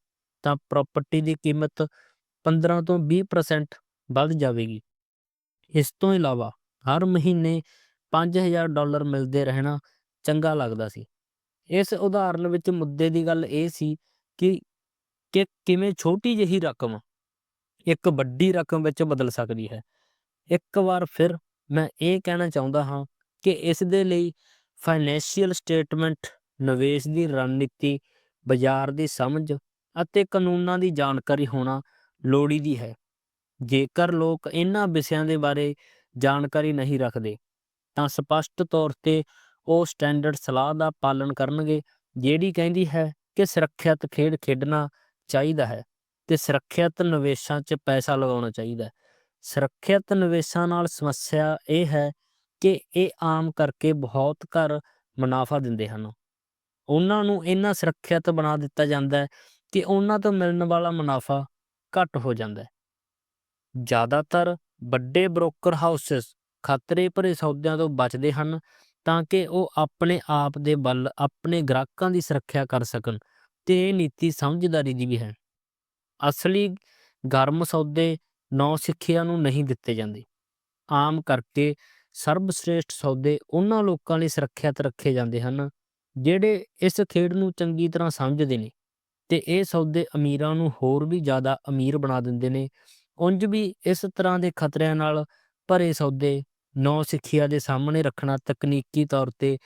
ਤਾਂ ਪ੍ਰਾਪਰਟੀ ਦੀ ਕੀਮਤ 15 ਤੋਂ 20% ਵੱਧ ਜਾਵੇਗੀ। ਇਸ ਤੋਂ ਇਲਾਵਾ ਹਰ ਮਹੀਨੇ 5000 ਡਾਲਰ ਮਿਲਦੇ ਰਹਿਣਾ ਚੰਗਾ ਲੱਗਦਾ ਸੀ। ਇਸ ਉਦਾਹਰਨ ਵਿੱਚ ਮੁੱਦੇ ਦੀ ਗੱਲ ਇਹ ਸੀ ਕਿ ਕਿ ਕਿਵੇਂ ਛੋਟੀ ਜਿਹੀ ਰਕਮ ਇੱਕ ਵੱਡੀ ਰਕਮ ਵਿੱਚ ਬਦਲ ਸਕਦੀ ਹੈ। ਇੱਕ ਵਾਰ ਫਿਰ ਮੈਂ ਇਹ ਕਹਿਣਾ ਚਾਹੁੰਦਾ ਹਾਂ ਕਿ ਇਸ ਦੇ ਲਈ ਫਾਈਨੈਂਸ਼ੀਅਲ ਸਟੇਟਮੈਂਟ, ਨਿਵੇਸ਼ ਦੀ ਰਣਨੀਤੀ, ਬਾਜ਼ਾਰ ਦੀ ਸਮਝ ਅਤੇ ਕਾਨੂੰਨਾਂ ਦੀ ਜਾਣਕਾਰੀ ਹੋਣਾ ਲੋੜੀਦੀ ਹੈ। ਜੇਕਰ ਲੋਕ ਇਹਨਾਂ ਵਿਸ਼ਿਆਂ ਦੇ ਬਾਰੇ ਜਾਣਕਾਰੀ ਨਹੀਂ ਰੱਖਦੇ, ਤਾਂ ਸਪਸ਼ਟ ਤੌਰ ਤੇ ਉਹ ਸਟੈਂਡਰਡ ਸਲਾਹ ਦਾ ਪਾਲਣ ਕਰਨਗੇ, ਜਿਹੜੀ ਕਹਿੰਦੀ ਹੈ ਕਿ ਸੁਰੱਖਿਅਤ ਖੇਡ ਖੇਡਣਾ ਚਾਹੀਦਾ ਹੈ। ਤੇ ਸੁਰੱਖਿਅਤ ਨਿਵੇਸ਼ਾਂ 'ਚ ਪੈਸਾ ਲਗਾਉਣਾ ਚਾਹੀਦਾ ਹੈ। ਸੁਰੱਖਿਅਤ ਨਿਵੇਸ਼ਾਂ ਨਾਲ ਸਮੱਸਿਆ ਇਹ ਹੈ ਕਿ ਇਹ ਆਮ ਕਰਕੇ ਬਹੁਤ ਘਰ ਮੁਨਾਫਾ ਦਿੰਦੇ ਹਨ। ਉਹਨਾਂ ਨੂੰ ਇੰਨਾ ਸੁਰੱਖਿਅਤ ਬਣਾ ਦਿੱਤਾ ਜਾਂਦਾ ਹੈ ਕਿ ਉਹਨਾਂ ਤੋਂ ਮਿਲਣ ਵਾਲਾ ਮੁਨਾਫਾ ਘੱਟ ਹੋ ਜਾਂਦਾ ਹੈ। ਜ਼ਿਆਦਾਤਰ ਵੱਡੇ ਬ੍ਰੋਕਰ ਹਾਊਸਸ ਖਤਰੇ ਭਰੇ ਸੌਦਿਆਂ ਤੋਂ ਬਚਦੇ ਹਨ ਤਾਂ ਕਿ ਉਹ ਆਪਣੇ ਆਪ ਦੇ ਬਲ ਆਪਣੇ ਗ੍ਰਾਹਕਾਂ ਦੀ ਸੁਰੱਖਿਆ ਕਰ ਸਕਣ ਤੇ ਇਹ ਨੀਤੀ ਸਮਝਦਾਰੀ ਦੀ ਵੀ ਹੈ। ਅਸਲੀ ਗਰਮ ਸੌਦੇ ਨੌ ਸਿੱਖਿਆ ਨੂੰ ਨਹੀਂ ਦਿੱਤੇ ਜਾਂਦੇ। ਆਮ ਕਰਕੇ ਸਰਬਸ਼੍ਰੇਸ਼ਟ ਸੌਦੇ ਉਹਨਾਂ ਲੋਕਾਂ ਲਈ ਸੁਰੱਖਿਅਤ ਰੱਖੇ ਜਾਂਦੇ ਹਨ, ਜਿਹੜੇ ਇਸ ਖੇਡ ਨੂੰ ਚੰਗੀ ਤਰ੍ਹਾਂ ਸਮਝਦੇ ਨੇ ਤੇ ਇਹ ਸੌਦੇ ਅਮੀਰਾਂ ਨੂੰ ਹੋਰ ਵੀ ਜ਼ਿਆਦਾ ਅਮੀਰ ਬਣਾ ਦਿੰਦੇ ਨੇ। ਉਂਝ ਵੀ ਇਸ ਤਰ੍ਹਾਂ ਦੇ ਖਤਰਿਆਂ ਨਾਲ ਭਰੇ ਸੌਦੇ ਨੌ ਸਿੱਖਿਆ ਦੇ ਸਾਹਮਣੇ ਰੱਖਣਾ ਤਕਨੀਕੀ ਤੌਰ ਤੇ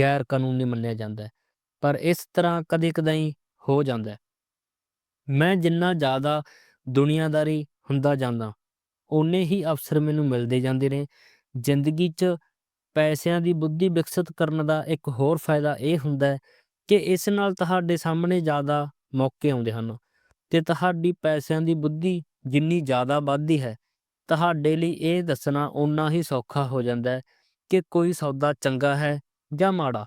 ਗੈਰ ਕਾਨੂੰਨੀ ਮੰਨਿਆ ਜਾਂਦਾ ਹੈ, ਪਰ ਇਸ ਤਰ੍ਹਾਂ ਕਦੇ-ਕਦਾਈ ਹੋ ਜਾਂਦਾ ਹੈ। ਮੈਂ ਜਿੰਨਾ ਜ਼ਿਆਦਾ ਦੁਨੀਆਦਾਰੀ ਹੁੰਦਾ ਜਾਂਦਾ, ਓਨੇ ਹੀ ਅਵਸਰ ਮੈਨੂੰ ਮਿਲਦੇ ਜਾਂਦੇ ਨੇ। ਜ਼ਿੰਦਗੀ 'ਚ ਪੈਸਿਆਂ ਦੀ ਬੁੱਧੀ ਵਿਕਸਿਤ ਕਰਨ ਦਾ ਇੱਕ ਹੋਰ ਫਾਇਦਾ ਇਹ ਹੁੰਦਾ ਹੈ ਕਿ ਇਸ ਨਾਲ ਤੁਹਾਡੇ ਸਾਹਮਣੇ ਜ਼ਿਆਦਾ ਮੌਕੇ ਆਉਂਦੇ ਹਨ ਤੇ ਤੁਹਾਡੀ ਪੈਸਿਆਂ ਦੀ ਬੁੱਧੀ ਜਿੰਨੀ ਜ਼ਿਆਦਾ ਵੱਧਦੀ ਹੈ, ਤੁਹਾਡੇ ਲਈ ਇਹ ਦੱਸਣਾ ਓਨਾ ਹੀ ਸੌਖਾ ਹੋ ਜਾਂਦਾ ਹੈ ਕਿ ਕੋਈ ਸੌਦਾ ਚੰਗਾ ਹੈ ਜਾਂ ਮਾੜਾ।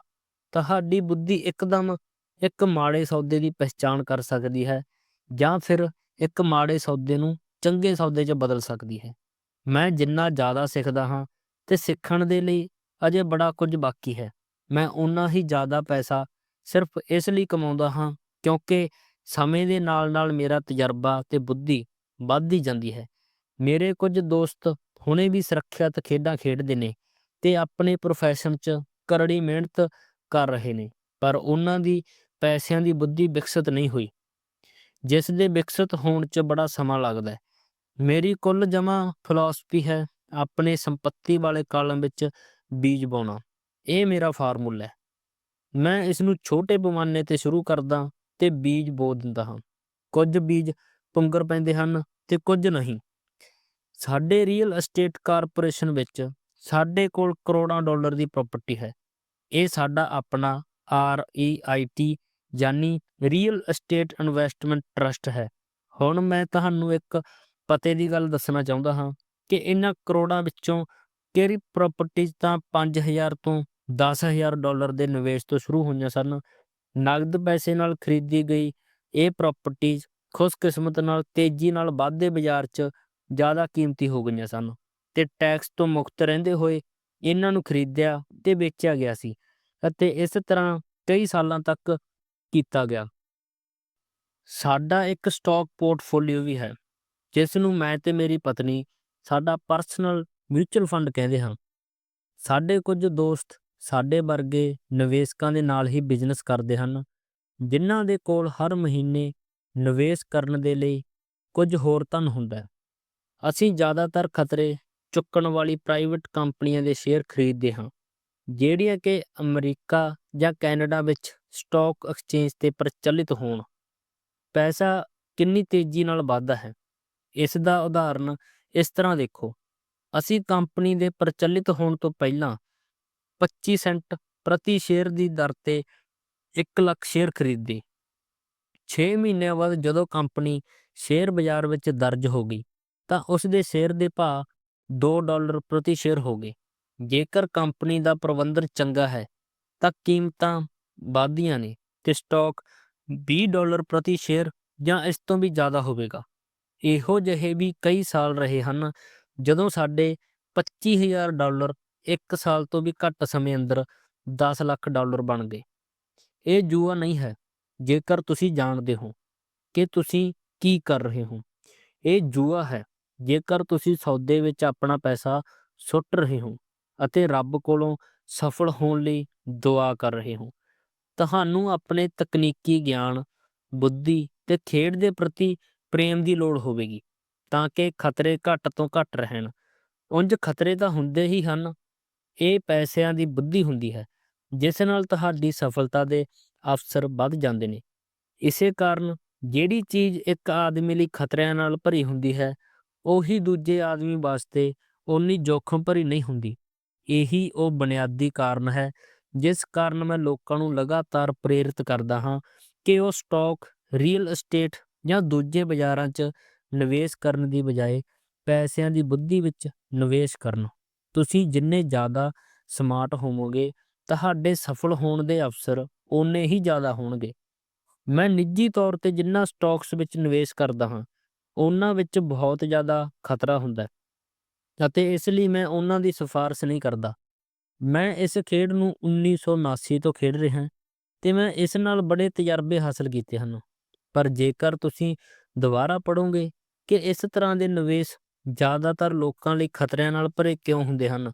ਤੁਹਾਡੀ ਬੁੱਧੀ ਇੱਕਦਮ ਇੱਕ ਮਾੜੇ ਸੌਦੇ ਦੀ ਪਛਾਣ ਕਰ ਸਕਦੀ ਹੈ ਜਾਂ ਫਿਰ ਇੱਕ ਮਾੜੇ ਸੌਦੇ ਨੂੰ ਚੰਗੇ ਸੌਦੇ 'ਚ ਬਦਲ ਸਕਦੀ ਹੈ। ਮੈਂ ਜਿੰਨਾ ਜ਼ਿਆਦਾ ਸਿੱਖਦਾ ਹਾਂ ਤੇ ਸਿੱਖਣ ਦੇ ਲਈ ਅਜੇ ਬੜਾ ਕੁਝ ਬਾਕੀ ਹੈ। ਮੈਂ ਉਨਾ ਹੀ ਜ਼ਿਆਦਾ ਪੈਸਾ ਸਿਰਫ ਇਸ ਲਈ ਕਮਾਉਂਦਾ ਹਾਂ ਕਿਉਂਕਿ ਸਮੇਂ ਦੇ ਨਾਲ-ਨਾਲ ਮੇਰਾ ਤਜਰਬਾ ਤੇ ਬੁੱਧੀ ਵੱਧਦੀ ਜਾਂਦੀ ਹੈ। ਮੇਰੇ ਕੁਝ ਦੋਸਤ ਹੁਣੇ ਵੀ ਸੁਰੱਖਿਅਤ ਖੇਡਾਂ ਖੇਡਦੇ ਨੇ ਤੇ ਆਪਣੇ ਪ੍ਰੋਫੈਸ਼ਨ 'ਚ ਕਰੜੀ ਮਿਹਨਤ ਕਰ ਰਹੇ ਨੇ, ਪਰ ਉਹਨਾਂ ਦੀ ਪੈਸਿਆਂ ਦੀ ਬੁੱਧੀ ਵਿਕਸਿਤ ਨਹੀਂ ਹੋਈ। ਜਿਸ ਦੇ ਵਿਕਸਿਤ ਹੋਣ 'ਚ ਬੜਾ ਸਮਾਂ ਲੱਗਦਾ ਹੈ। ਮੇਰੀ ਕੁੱਲ ਜਮਾ ਫਿਲਾਸਫੀ ਹੈ, ਆਪਣੇ ਸੰਪਤੀ ਵਾਲੇ ਕਾਲਮ ਵਿੱਚ ਬੀਜ ਪਾਉਣਾ ਇਹ ਮੇਰਾ ਫਾਰਮੂਲਾ ਹੈ। ਮੈਂ ਇਸ ਨੂੰ ਛੋਟੇ ਪੈਮਾਨੇ ਤੇ ਸ਼ੁਰੂ ਕਰਦਾ ਤੇ ਬੀਜ ਬੋ ਦਿੰਦਾ ਹਾਂ। ਕੁਝ ਬੀਜ ਪੁੰਗਰ ਪੈਂਦੇ ਹਨ ਤੇ ਕੁਝ ਨਹੀਂ। ਸਾਡੇ ਰੀਅਲ ਅਸਟੇਟ ਕਾਰਪੋਰੇਸ਼ਨ ਵਿੱਚ ਸਾਡੇ ਕੋਲ ਕਰੋੜਾਂ ਡਾਲਰ ਦੀ ਪ੍ਰਾਪਰਟੀ ਹੈ। ਇਹ ਸਾਡਾ ਆਪਣਾ ਆਰ ਈ ਆਈ ਟੀ ਯਾਨੀ ਰੀਅਲ ਐਸਟੇਟ ਇਨਵੈਸਟਮੈਂਟ ਟਰਸਟ ਹੈ। ਹੁਣ ਮੈਂ ਤੁਹਾਨੂੰ ਇੱਕ ਪਤੇ ਦੀ ਗੱਲ ਦੱਸਣਾ ਚਾਹੁੰਦਾ ਹਾਂ ਕਿ ਇਹਨਾਂ ਕਰੋੜਾਂ ਵਿੱਚੋਂ ਕਿਹੜੀ ਪ੍ਰਾਪਰਟੀਜ਼ ਤਾਂ 5000 ਤੋਂ 10000 ਡਾਲਰ ਦੇ ਨਿਵੇਸ਼ ਤੋਂ ਸ਼ੁਰੂ ਹੋਈਆਂ ਸਨ, ਨਗਦ ਪੈਸੇ ਨਾਲ ਖਰੀਦੀ ਗਈ ਇਹ ਪ੍ਰਾਪਰਟੀਜ਼ ਖੁਸ਼ਕਿਸਮਤ ਨਾਲ ਤੇਜ਼ੀ ਨਾਲ ਵੱਧਦੇ ਬਾਜ਼ਾਰ 'ਚ ਜ਼ਿਆਦਾ ਕੀਮਤੀ ਹੋ ਗਈਆਂ ਸਨ ਤੇ ਟੈਕਸ ਤੋਂ ਮੁਕਤ ਰਹਿੰਦੇ ਹੋਏ ਇਹਨਾਂ ਨੂੰ ਖਰੀਦਿਆ ਤੇ ਵੇਚਿਆ ਗਿਆ ਸੀ ਅਤੇ ਇਸ ਤਰ੍ਹਾਂ ਕਈ ਸਾਲਾਂ ਤੱਕ ਕੀਤਾ ਗਿਆ। ਸਾਡਾ ਇੱਕ ਸਟਾਕ ਪੋਰਟਫੋਲੀਓ ਵੀ ਹੈ ਜਿਸ ਨੂੰ ਮੈਂ ਤੇ ਮੇਰੀ ਪਤਨੀ, ਸਾਡਾ ਪਰਸਨਲ ਮਿਊਚੁਅਲ ਫੰਡ ਕਹਿੰਦੇ ਹਾਂ। ਸਾਡੇ ਕੁਝ ਦੋਸਤ ਸਾਡੇ ਵਰਗੇ ਨਿਵੇਸ਼ਕਾਂ ਦੇ ਨਾਲ ਹੀ ਬਿਜ਼ਨਸ ਕਰਦੇ ਹਨ, ਜਿਨ੍ਹਾਂ ਦੇ ਕੋਲ ਹਰ ਮਹੀਨੇ ਨਿਵੇਸ਼ ਕਰਨ ਦੇ ਲਈ ਕੁਝ ਹੋਰ ਧਨ ਹੁੰਦਾ ਅਸੀਂ ਜ਼ਿਆਦਾਤਰ ਖਤਰੇ ਚੁੱਕਣ ਵਾਲੀ ਪ੍ਰਾਈਵੇਟ ਕੰਪਨੀਆਂ ਦੇ ਸ਼ੇਅਰ ਖਰੀਦਦੇ ਹਾਂ, ਜਿਹੜੀਆਂ ਕਿ ਅਮਰੀਕਾ ਜਾਂ ਕੈਨੇਡਾ ਵਿੱਚ ਸਟਾਕ ਐਕਸਚੇਂਜ ਤੇ ਪ੍ਰਚਲਿਤ ਹੋਣ। ਪੈਸਾ ਕਿੰਨੀ ਤੇਜ਼ੀ ਨਾਲ ਵੱਧਦਾ ਹੈ? ਇਸ ਦਾ ਉਦਾਹਰਨ ਇਸ ਤਰ੍ਹਾਂ ਦੇਖੋ। ਅਸੀਂ ਕੰਪਨੀ ਦੇ ਪ੍ਰਚਲਿਤ ਹੋਣ ਤੋਂ ਪਹਿਲਾਂ 25 ਸੈਂਟ ਪ੍ਰਤੀ ਸ਼ੇਅਰ ਦੀ ਦਰ ਤੇ 1 ਲੱਖ ਸ਼ੇਅਰ ਖਰੀਦੇ। 6 ਮਹੀਨਿਆਂ ਬਾਅਦ ਜਦੋਂ ਕੰਪਨੀ ਸ਼ੇਅਰ ਬਾਜ਼ਾਰ ਵਿੱਚ ਦਰਜ ਹੋ ਗਈ, ਤਾਂ ਉਸ ਦੇ ਸ਼ੇਅਰ ਦੇ ਭਾਅ 2 ਡਾਲਰ ਪ੍ਰਤੀ ਸ਼ੇਅਰ ਹੋ ਗਏ। ਜੇਕਰ ਕੰਪਨੀ ਦਾ ਪ੍ਰਬੰਧਨ ਚੰਗਾ ਹੈ, ਤਾਂ ਕੀਮਤਾਂ ਵਧਦੀਆਂ ਨੇ ਤੇ ਸਟਾਕ 20 ਡਾਲਰ ਪ੍ਰਤੀ ਸ਼ੇਅਰ ਜਾਂ ਇਸ ਤੋਂ ਵੀ ਜ਼ਿਆਦਾ ਹੋਵੇਗਾ। ਇਹੋ ਜਿਹੇ ਵੀ ਕਈ ਸਾਲ ਰਹੇ ਹਨ ਜਦੋਂ ਸਾਡੇ 25000 ਡਾਲਰ 1 ਸਾਲ ਤੋਂ ਵੀ ਘੱਟ ਸਮੇਂ ਅੰਦਰ 10 ਲੱਖ ਡਾਲਰ ਬਣ ਗਏ। ਇਹ ਜੂਆ ਨਹੀਂ ਹੈ, ਜੇਕਰ ਤੁਸੀਂ ਜਾਣਦੇ ਹੋ ਕਿ ਤੁਸੀਂ ਕੀ ਕਰ ਰਹੇ ਹੋ। ਇਹ ਜੂਆ ਹੈ, ਜੇਕਰ ਤੁਸੀਂ ਸੌਦੇ ਵਿੱਚ ਆਪਣਾ ਪੈਸਾ ਸੁੱਟ ਰਹੇ ਹੋ ਅਤੇ ਰੱਬ ਕੋਲੋਂ ਸਫਲ ਹੋਣ ਲਈ ਦੁਆ ਕਰ ਰਹੇ ਹੋ। ਤੁਹਾਨੂੰ ਆਪਣੇ ਤਕਨੀਕੀ ਗਿਆਨ, ਬੁੱਧੀ ਤੇ ਖੇਡ ਦੇ ਪ੍ਰਤੀ ਪ੍ਰੇਮ ਦੀ ਲੋੜ ਹੋਵੇਗੀ, ਤਾਂ ਕਿ ਖਤਰੇ ਘੱਟ ਤੋਂ ਘੱਟ ਰਹਿਣ। ਉਂਝ ਖਤਰੇ ਤਾਂ ਹੁੰਦੇ ਹੀ ਹਨ, ਇਹ ਪੈਸਿਆਂ ਦੀ ਬੁੱਧੀ ਹੁੰਦੀ ਹੈ, ਜਿਸ ਨਾਲ ਤੁਹਾਡੀ ਸਫਲਤਾ ਦੇ ਅਵਸਰ ਵੱਧ ਜਾਂਦੇ ਨੇ। ਇਸੇ ਕਾਰਨ ਜਿਹੜੀ ਚੀਜ਼ ਇੱਕ ਆਦਮੀ ਲਈ ਖਤਰਿਆਂ ਨਾਲ ਭਰੀ ਹੁੰਦੀ ਹੈ, ਉਹੀ ਦੂਜੇ ਆਦਮੀ ਵਾਸਤੇ ਓਨੀ ਜੋਖਮ ਭਰੀ ਨਹੀਂ ਹੁੰਦੀ। ਇਹੀ ਉਹ ਬੁਨਿਆਦੀ ਕਾਰਨ ਹੈ ਜਿਸ ਕਾਰਨ ਮੈਂ ਲੋਕਾਂ ਨੂੰ ਲਗਾਤਾਰ ਪ੍ਰੇਰਿਤ ਕਰਦਾ ਹਾਂ ਕਿ ਉਹ ਸਟਾਕ ਰੀਅਲ ਅਸਟੇਟ ਜਾਂ ਦੂਜੇ ਬਾਜ਼ਾਰਾਂ 'ਚ ਨਿਵੇਸ਼ ਕਰਨ ਦੀ ਬਜਾਏ ਪੈਸਿਆਂ ਦੀ ਬੁੱਧੀ ਵਿੱਚ ਨਿਵੇਸ਼ ਕਰਨ। ਤੁਸੀਂ ਜਿੰਨੇ ਜ਼ਿਆਦਾ ਸਮਾਰਟ ਹੋਵੋਗੇ, ਤੁਹਾਡੇ ਸਫਲ ਹੋਣ ਦੇ ਅਵਸਰ ਓਨੇ ਹੀ ਜ਼ਿਆਦਾ ਹੋਣਗੇ। ਮੈਂ ਨਿੱਜੀ ਤੌਰ ਤੇ ਜਿੰਨਾ ਸਟਾਕਸ ਵਿੱਚ ਨਿਵੇਸ਼ ਕਰਦਾ ਹਾਂ ਉਹਨਾਂ ਵਿੱਚ ਬਹੁਤ ਜ਼ਿਆਦਾ ਖਤਰਾ ਹੁੰਦਾ ਹੈ। ਅਤੇ ਇਸ ਲਈ ਮੈਂ ਉਹਨਾਂ ਦੀ ਸਿਫਾਰਿਸ਼ ਨਹੀਂ ਕਰਦਾ। ਮੈਂ ਇਸ ਖੇਡ ਨੂੰ 1979 ਤੋਂ ਖੇਡ ਰਿਹਾ ਤੇ ਮੈਂ ਇਸ ਨਾਲ ਬੜੇ ਤਜਰਬੇ ਹਾਸਲ ਕੀਤੇ ਹਨ। ਪਰ ਜੇਕਰ ਤੁਸੀਂ ਦੁਬਾਰਾ ਪੜੋਗੇ ਕਿ ਇਸ ਤਰ੍ਹਾਂ ਦੇ ਨਿਵੇਸ਼ ਜ਼ਿਆਦਾਤਰ ਲੋਕਾਂ ਲਈ ਖਤਰਿਆਂ ਨਾਲ ਭਰੇ ਕਿਉਂ ਹੁੰਦੇ ਹਨ,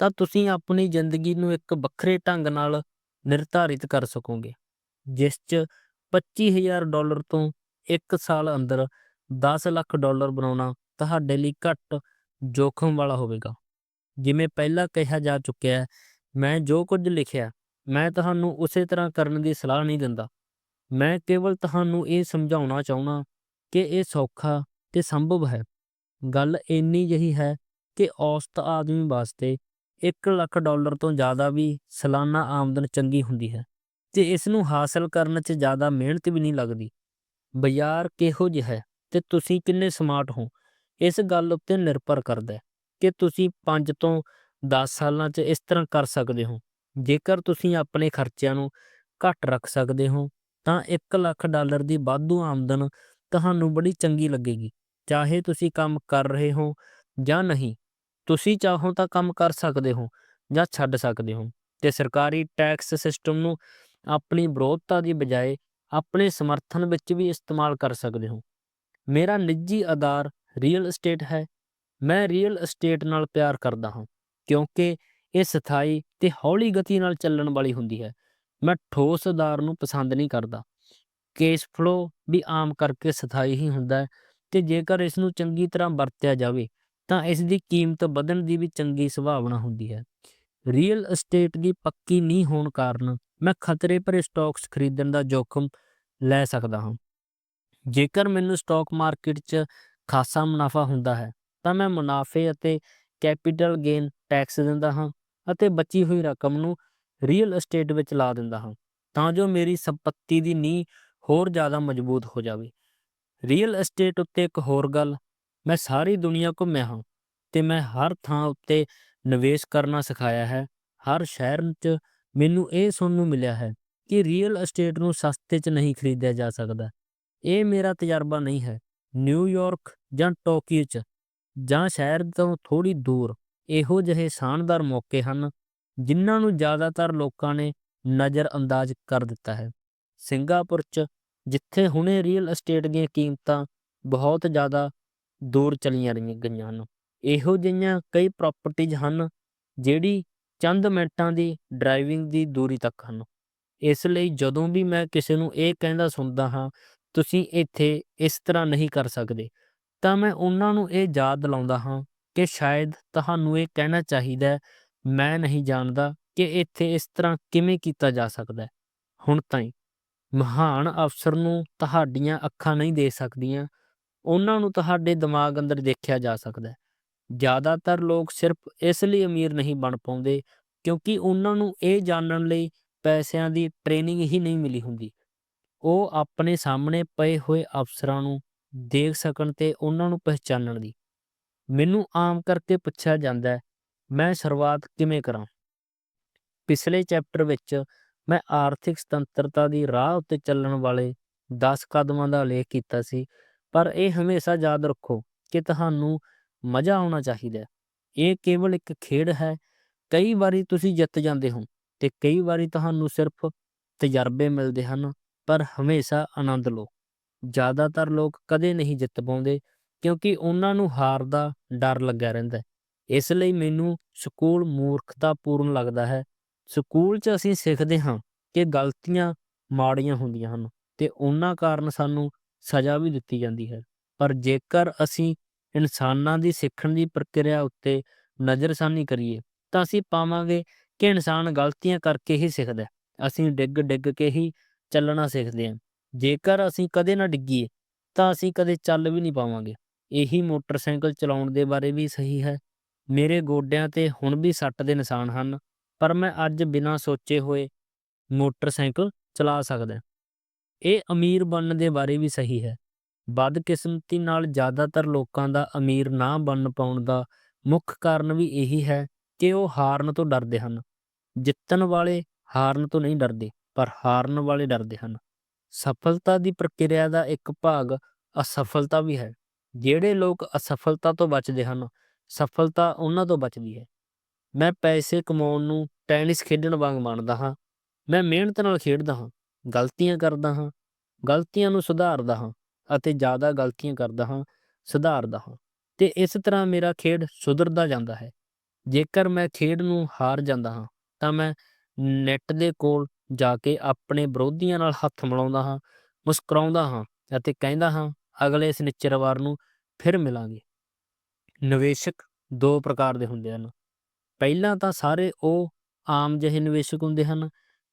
ਤਾਂ ਤੁਸੀਂ ਆਪਣੀ ਜ਼ਿੰਦਗੀ ਨੂੰ ਇੱਕ ਵੱਖਰੇ ਢੰਗ ਨਾਲ ਨਿਰਧਾਰਿਤ ਕਰ ਸਕੋਗੇ, ਜਿਸ 'ਚ 25000 ਡਾਲਰ ਤੋਂ 1 ਸਾਲ ਅੰਦਰ 10 ਲੱਖ ਡਾਲਰ ਬਣਾਉਣਾ ਤੁਹਾਡੇ ਲਈ ਘੱਟ ਜੋਖਮ ਵਾਲਾ ਹੋਵੇਗਾ। ਜਿਵੇਂ ਪਹਿਲਾਂ ਕਿਹਾ ਜਾ ਚੁੱਕਿਆ ਹੈ, ਮੈਂ ਜੋ ਕੁਝ ਲਿਖਿਆ, ਮੈਂ ਤੁਹਾਨੂੰ ਉਸੇ ਤਰ੍ਹਾਂ ਕਰਨ ਦੀ ਸਲਾਹ ਨਹੀਂ ਦਿੰਦਾ। ਮੈਂ ਕੇਵਲ ਤੁਹਾਨੂੰ ਇਹ ਸਮਝਾਉਣਾ ਚਾਹੁੰਦਾ ਕਿ ਇਹ ਸੌਖਾ ਤੇ ਸੰਭਵ ਹੈ। ਗੱਲ ਇੰਨੀ ਜਿਹੀ ਹੈ ਕਿ ਔਸਤ ਆਦਮੀ ਵਾਸਤੇ 1 ਲੱਖ ਡਾਲਰ ਤੋਂ ਜ਼ਿਆਦਾ ਵੀ ਸਾਲਾਨਾ ਆਮਦਨ ਚੰਗੀ ਹੁੰਦੀ ਹੈ ਤੇ ਇਸ ਨੂੰ ਹਾਸਲ ਕਰਨ 'ਚ ਜ਼ਿਆਦਾ ਮਿਹਨਤ ਵੀ ਨਹੀਂ ਲੱਗਦੀ। ਬਾਜ਼ਾਰ ਕਿਹੋ ਜਿਹਾ ਹੈ ਤੇ ਤੁਸੀਂ ਕਿੰਨੇ ਸਮਾਰਟ ਹੋ, ਇਸ ਗੱਲ ਉੱਤੇ ਨਿਰਭਰ ਕਰਦਾ ਹੈ। ਕਿ ਤੁਸੀਂ 5 ਤੋਂ 10 ਸਾਲਾਂ 'ਚ ਇਸ ਤਰ੍ਹਾਂ ਕਰ ਸਕਦੇ ਹੋ। ਜੇਕਰ ਤੁਸੀਂ ਆਪਣੇ ਖਰਚਿਆਂ ਨੂੰ ਘੱਟ ਰੱਖ ਸਕਦੇ ਹੋ, ਤਾਂ 1 ਲੱਖ ਡਾਲਰ ਦੀ ਵਾਧੂ ਆਮਦਨ ਤੁਹਾਨੂੰ ਬੜੀ ਚੰਗੀ ਲੱਗੇਗੀ। ਚਾਹੇ ਤੁਸੀਂ ਕੰਮ ਕਰ ਰਹੇ ਹੋ ਜਾਂ ਨਹੀਂ, ਤੁਸੀਂ ਚਾਹੋ ਤਾਂ ਕੰਮ ਕਰ ਸਕਦੇ ਹੋ ਜਾਂ ਛੱਡ ਸਕਦੇ ਹੋ। ਤੇ ਸਰਕਾਰੀ ਟੈਕਸ ਸਿਸਟਮ ਨੂੰ ਆਪਣੀ ਵਿਰੋਧਤਾ ਦੀ ਬਜਾਏ ਆਪਣੇ ਸਮਰਥਨ ਵਿੱਚ ਵੀ ਇਸਤੇਮਾਲ ਕਰ ਸਕਦੇ ਹੋ। ਮੇਰਾ ਨਿੱਜੀ ਆਧਾਰ ਰੀਅਲ ਅਸਟੇਟ ਹੈ। ਮੈਂ ਰੀਅਲ ਅਸਟੇਟ ਨਾਲ ਪਿਆਰ ਕਰਦਾ ਹਾਂ, ਕਿਉਂਕਿ ਇਹ ਸਥਾਈ ਤੇ ਹੌਲੀ ਗਤੀ ਨਾਲ ਚੱਲਣ ਵਾਲੀ ਹੁੰਦੀ ਹੈ। ਮੈਂ ਠੋਸ ਆਧਾਰ ਨੂੰ ਪਸੰਦ ਨਹੀਂ ਕਰਦਾ। ਕੇਸ ਫਲੋ ਵੀ ਆਮ ਕਰਕੇ ਸਥਾਈ ਹੀ ਹੁੰਦਾ ਹੈ ਤੇ ਜੇਕਰ ਇਸ ਨੂੰ ਚੰਗੀ ਤਰ੍ਹਾਂ ਵਰਤਿਆ ਜਾਵੇ, ਤਾਂ ਇਸ ਦੀ ਕੀਮਤ ਵਧਣ ਦੀ ਵੀ ਚੰਗੀ ਸੰਭਾਵਨਾ ਹੁੰਦੀ ਹੈ। ਰੀਅਲ ਅਸਟੇਟ ਦੀ ਪੱਕੀ ਨਹੀਂ ਹੋਣ ਕਾਰਨ ਮੈਂ ਖਤਰੇ ਭਰੇ ਸਟਾਕਸ ਖਰੀਦਣ ਦਾ ਜੋਖਮ ਲੈ ਸਕਦਾ ਹਾਂ। ਜੇਕਰ ਮੈਨੂੰ ਸਟਾਕ ਮਾਰਕੀਟ 'ਚ ਖਾਸਾ ਮੁਨਾਫਾ ਹੁੰਦਾ ਹੈ ਤਾਂ ਮੈਂ ਮੁਨਾਫੇ ਅਤੇ ਕੈਪੀਟਲ ਗੇਨ ਟੈਕਸ ਦਿੰਦਾ ਹਾਂ ਅਤੇ ਬਚੀ ਹੋਈ ਰਕਮ ਨੂੰ ਰੀਅਲ ਅਸਟੇਟ ਵਿੱਚ ਲਾ ਦਿੰਦਾ ਹਾਂ ਤਾਂ ਜੋ ਮੇਰੀ ਸੰਪਤੀ ਦੀ ਨੀਂਹ ਹੋਰ ਜ਼ਿਆਦਾ ਮਜ਼ਬੂਤ ਹੋ ਜਾਵੇ। ਰੀਅਲ ਅਸਟੇਟ ਉੱਤੇ ਇੱਕ ਹੋਰ ਗੱਲ, ਮੈਂ ਸਾਰੀ ਦੁਨੀਆ ਘੁੰਮਿਆ ਹਾਂ ਤੇ ਮੈਂ ਹਰ ਥਾਂ ਉੱਤੇ ਨਿਵੇਸ਼ ਕਰਨਾ ਸਿਖਾਇਆ ਹੈ। ਹਰ ਸ਼ਹਿਰ 'ਚ ਮੈਨੂੰ ਇਹ ਸੁਣਨ ਨੂੰ ਮਿਲਿਆ ਹੈ ਕਿ ਰੀਅਲ ਅਸਟੇਟ ਨੂੰ ਸਸਤੇ 'ਚ ਨਹੀਂ ਖਰੀਦਿਆ ਜਾ ਸਕਦਾ। ਇਹ ਮੇਰਾ ਤਜਰਬਾ ਨਹੀਂ ਹੈ। ਨਿਊਯਾਰਕ ਜਾਂ ਟੋਕੀਓ 'ਚ ਜਾਂ ਸ਼ਹਿਰ ਤੋਂ ਥੋੜ੍ਹੀ ਦੂਰ ਇਹੋ ਜਿਹੇ ਸ਼ਾਨਦਾਰ ਮੌਕੇ ਹਨ, ਜਿਨ੍ਹਾਂ ਨੂੰ ਜ਼ਿਆਦਾਤਰ ਲੋਕਾਂ ਨੇ ਨਜ਼ਰਅੰਦਾਜ਼ ਕਰ ਦਿੱਤਾ ਹੈ। ਸਿੰਗਾਪੁਰ 'ਚ ਜਿੱਥੇ ਹੁਣੇ ਰੀਅਲ ਅਸਟੇਟ ਦੀਆਂ ਕੀਮਤਾਂ ਬਹੁਤ ਜ਼ਿਆਦਾ ਦੂਰ ਚਲੀਆਂ ਰਹੀਆਂ ਗਈਆਂ ਹਨ, ਇਹੋ ਜਿਹੀਆਂ ਕਈ ਪ੍ਰਾਪਰਟੀਆਂ ਹਨ ਜਿਹੜੀ ਚੰਦ ਮਿੰਟਾਂ ਦੀ ਡਰਾਈਵਿੰਗ ਦੀ ਦੂਰੀ ਤੱਕ ਹਨ। ਇਸ ਲਈ ਜਦੋਂ ਵੀ ਮੈਂ ਕਿਸੇ ਨੂੰ ਇਹ ਕਹਿੰਦਾ ਸੁਣਦਾ ਹਾਂ, ਤੁਸੀਂ ਇੱਥੇ ਇਸ ਤਰ੍ਹਾਂ ਨਹੀਂ ਕਰ ਸਕਦੇ। ਤਾਂ ਮੈਂ ਉਹਨਾਂ ਨੂੰ ਇਹ ਯਾਦ ਦਿਲਾਉਂਦਾ ਹਾਂ ਕਿ ਸ਼ਾਇਦ ਤੁਹਾਨੂੰ ਇਹ ਕਹਿਣਾ ਚਾਹੀਦਾ ਮੈਂ ਨਹੀਂ ਜਾਣਦਾ ਕਿ ਇੱਥੇ ਇਸ ਤਰ੍ਹਾਂ ਕਿਵੇਂ ਕੀਤਾ ਜਾ ਸਕਦਾ ਹੁਣ ਤਾਈਂ, ਮਹਾਨ ਅਫਸਰ ਨੂੰ ਤੁਹਾਡੀਆਂ ਅੱਖਾਂ ਨਹੀਂ ਦੇ ਸਕਦੀਆਂ, ਉਹਨਾਂ ਨੂੰ ਤੁਹਾਡੇ ਦਿਮਾਗ ਅੰਦਰ ਦੇਖਿਆ ਜਾ ਸਕਦਾ ਜ਼ਿਆਦਾਤਰ ਲੋਕ ਸਿਰਫ ਇਸ ਲਈ ਅਮੀਰ ਨਹੀਂ ਬਣ ਪਾਉਂਦੇ ਕਿਉਂਕਿ ਉਹਨਾਂ ਨੂੰ ਇਹ ਜਾਣਨ ਲਈ ਪੈਸਿਆਂ ਦੀ ਟ੍ਰੇਨਿੰਗ ਹੀ ਨਹੀਂ ਮਿਲੀ ਹੁੰਦੀ। ਉਹ ਆਪਣੇ ਸਾਹਮਣੇ ਪਏ ਹੋਏ ਅਫਸਰਾਂ ਨੂੰ ਦੇਖ ਸਕਣ ਤੇ ਉਹਨਾਂ ਨੂੰ ਪਹਿਚਾਨਣ ਦੀ। ਮੈਨੂੰ ਆਮ ਕਰਕੇ ਪੁੱਛਿਆ ਜਾਂਦਾ ਹੈ, ਮੈਂ ਸ਼ੁਰੂਆਤ ਕਿਵੇਂ ਕਰਾਂ? ਪਿਛਲੇ ਚੈਪਟਰ ਵਿੱਚ ਮੈਂ ਆਰਥਿਕ ਸੁਤੰਤਰਤਾ ਦੀ ਰਾਹ ਉੱਤੇ ਚੱਲਣ ਵਾਲੇ 10 ਕਦਮਾਂ ਦਾ ਉਲੇਖ ਕੀਤਾ ਸੀ, ਪਰ ਇਹ ਹਮੇਸ਼ਾ ਯਾਦ ਰੱਖੋ ਕਿ ਤੁਹਾਨੂੰ ਮਜ਼ਾ ਆਉਣਾ ਚਾਹੀਦਾ ਹੈ। ਇਹ ਕੇਵਲ ਇੱਕ ਖੇਡ ਹੈ। ਕਈ ਵਾਰੀ ਤੁਸੀਂ ਜਿੱਤ ਜਾਂਦੇ ਹੋ ਤੇ ਕਈ ਵਾਰੀ ਤੁਹਾਨੂੰ ਸਿਰਫ ਤਜਰਬੇ ਮਿਲਦੇ ਹਨ, ਪਰ ਹਮੇਸ਼ਾ ਆਨੰਦ ਲਓ। ਜ਼ਿਆਦਾਤਰ ਲੋਕ ਕਦੇ ਨਹੀਂ ਜਿੱਤ ਪਾਉਂਦੇ ਕਿਉਂਕਿ ਉਹਨਾਂ ਨੂੰ ਹਾਰ ਦਾ ਡਰ ਲੱਗਾ ਰਹਿੰਦਾ ਹੈ। ਇਸ ਲਈ ਮੈਨੂੰ ਸਕੂਲ ਮੂਰਖਤਾਪੂਰਨ ਲੱਗਦਾ ਹੈ। ਸਕੂਲ 'ਚ ਅਸੀਂ ਸਿੱਖਦੇ ਹਾਂ ਕਿ ਗਲਤੀਆਂ ਮਾੜੀਆਂ ਹੁੰਦੀਆਂ ਹਨ ਤੇ ਉਹਨਾਂ ਕਾਰਨ ਸਾਨੂੰ ਸਜ਼ਾ ਵੀ ਦਿੱਤੀ ਜਾਂਦੀ ਹੈ। ਪਰ ਜੇਕਰ ਅਸੀਂ ਇਨਸਾਨਾਂ ਦੀ ਸਿੱਖਣ ਦੀ ਪ੍ਰਕਿਰਿਆ ਉੱਤੇ ਨਜ਼ਰਸਾਨੀ ਕਰੀਏ ਤਾਂ ਅਸੀਂ ਪਾਵਾਂਗੇ ਕਿ ਇਨਸਾਨ ਗਲਤੀਆਂ ਕਰਕੇ ਹੀ ਸਿੱਖਦਾ ਅਸੀਂ ਡਿੱਗ ਡਿੱਗ ਕੇ ਹੀ ਚੱਲਣਾ ਸਿੱਖਦੇ ਹਾਂ। ਜੇਕਰ ਅਸੀਂ ਕਦੇ ਨਾ ਡਿੱਗੀਏ, ਤਾਂ ਅਸੀਂ ਕਦੇ ਚੱਲ ਵੀ ਨਹੀਂ ਪਾਵਾਂਗੇ। ਇਹੀ ਮੋਟਰਸਾਈਕਲ ਚਲਾਉਣ ਦੇ ਬਾਰੇ ਵੀ ਸਹੀ ਹੈ। ਮੇਰੇ ਗੋਡਿਆਂ ਤੇ ਹੁਣ ਵੀ ਸੱਟ ਦੇ ਨਿਸ਼ਾਨ ਹਨ, ਪਰ ਮੈਂ ਅੱਜ ਬਿਨਾਂ ਸੋਚੇ ਹੋਏ ਮੋਟਰਸਾਈਕਲ ਚਲਾ ਸਕਦਾ। ਇਹ ਅਮੀਰ ਬਣਨ ਦੇ ਬਾਰੇ ਵੀ ਸਹੀ ਹੈ। ਬਦਕਿਸਮਤੀ ਨਾਲ ਜ਼ਿਆਦਾਤਰ ਲੋਕਾਂ ਦਾ ਅਮੀਰ ਨਾ ਬਣ ਪਾਉਣ ਦਾ ਮੁੱਖ ਕਾਰਨ ਵੀ ਇਹੀ ਹੈ ਕਿ ਉਹ ਹਾਰਨ ਤੋਂ ਡਰਦੇ ਹਨ। ਜਿੱਤਣ ਵਾਲੇ ਹਾਰਨ ਤੋਂ ਨਹੀਂ ਡਰਦੇ, ਪਰ ਹਾਰਨ ਵਾਲੇ ਡਰਦੇ ਹਨ। ਸਫਲਤਾ ਦੀ ਪ੍ਰਕਿਰਿਆ ਦਾ ਇੱਕ ਭਾਗ ਅਸਫਲਤਾ ਵੀ ਹੈ। ਜਿਹੜੇ ਲੋਕ ਅਸਫਲਤਾ ਤੋਂ ਬਚਦੇ ਹਨ, ਸਫਲਤਾ ਉਹਨਾਂ ਤੋਂ ਬਚਦੀ ਹੈ। ਮੈਂ ਪੈਸੇ ਕਮਾਉਣ ਨੂੰ ਟੈਨਿਸ ਖੇਡਣ ਵਾਂਗ ਮੰਨਦਾ ਹਾਂ। ਮੈਂ ਮਿਹਨਤ ਨਾਲ ਖੇਡਦਾ ਹਾਂ, ਗਲਤੀਆਂ ਕਰਦਾ ਹਾਂ, ਗਲਤੀਆਂ ਨੂੰ ਸੁਧਾਰਦਾ ਹਾਂ ਅਤੇ ਜ਼ਿਆਦਾ ਗਲਤੀਆਂ ਕਰਦਾ ਹਾਂ, ਸੁਧਾਰਦਾ ਹਾਂ। ਤੇ ਇਸ ਤਰ੍ਹਾਂ ਮੇਰਾ ਖੇਡ ਸੁਧਰਦਾ ਜਾਂਦਾ ਹੈ। ਜੇਕਰ ਮੈਂ ਖੇਡ ਨੂੰ ਹਾਰ ਜਾਂਦਾ ਹਾਂ, ਤਾਂ ਮੈਂ ਨੈਟ ਦੇ ਕੋਲ ਜਾ ਕੇ ਆਪਣੇ ਵਿਰੋਧੀਆਂ ਨਾਲ ਹੱਥ ਮਿਲਾਉਂਦਾ ਹਾਂ, ਮੁਸਕਰਾਉਂਦਾ ਹਾਂ ਅਤੇ ਕਹਿੰਦਾ ਹਾਂ, ਅਗਲੇ ਸਨਿਚਰਵਾਰ ਨੂੰ ਫਿਰ ਮਿਲਾਂਗੇ। ਨਿਵੇਸ਼ਕ ਦੋ ਪ੍ਰਕਾਰ ਦੇ ਹੁੰਦੇ ਹਨ। ਪਹਿਲਾਂ ਤਾਂ ਸਾਰੇ ਉਹ ਆਮ ਜਿਹੇ ਨਿਵੇਸ਼ਕ ਹੁੰਦੇ ਹਨ,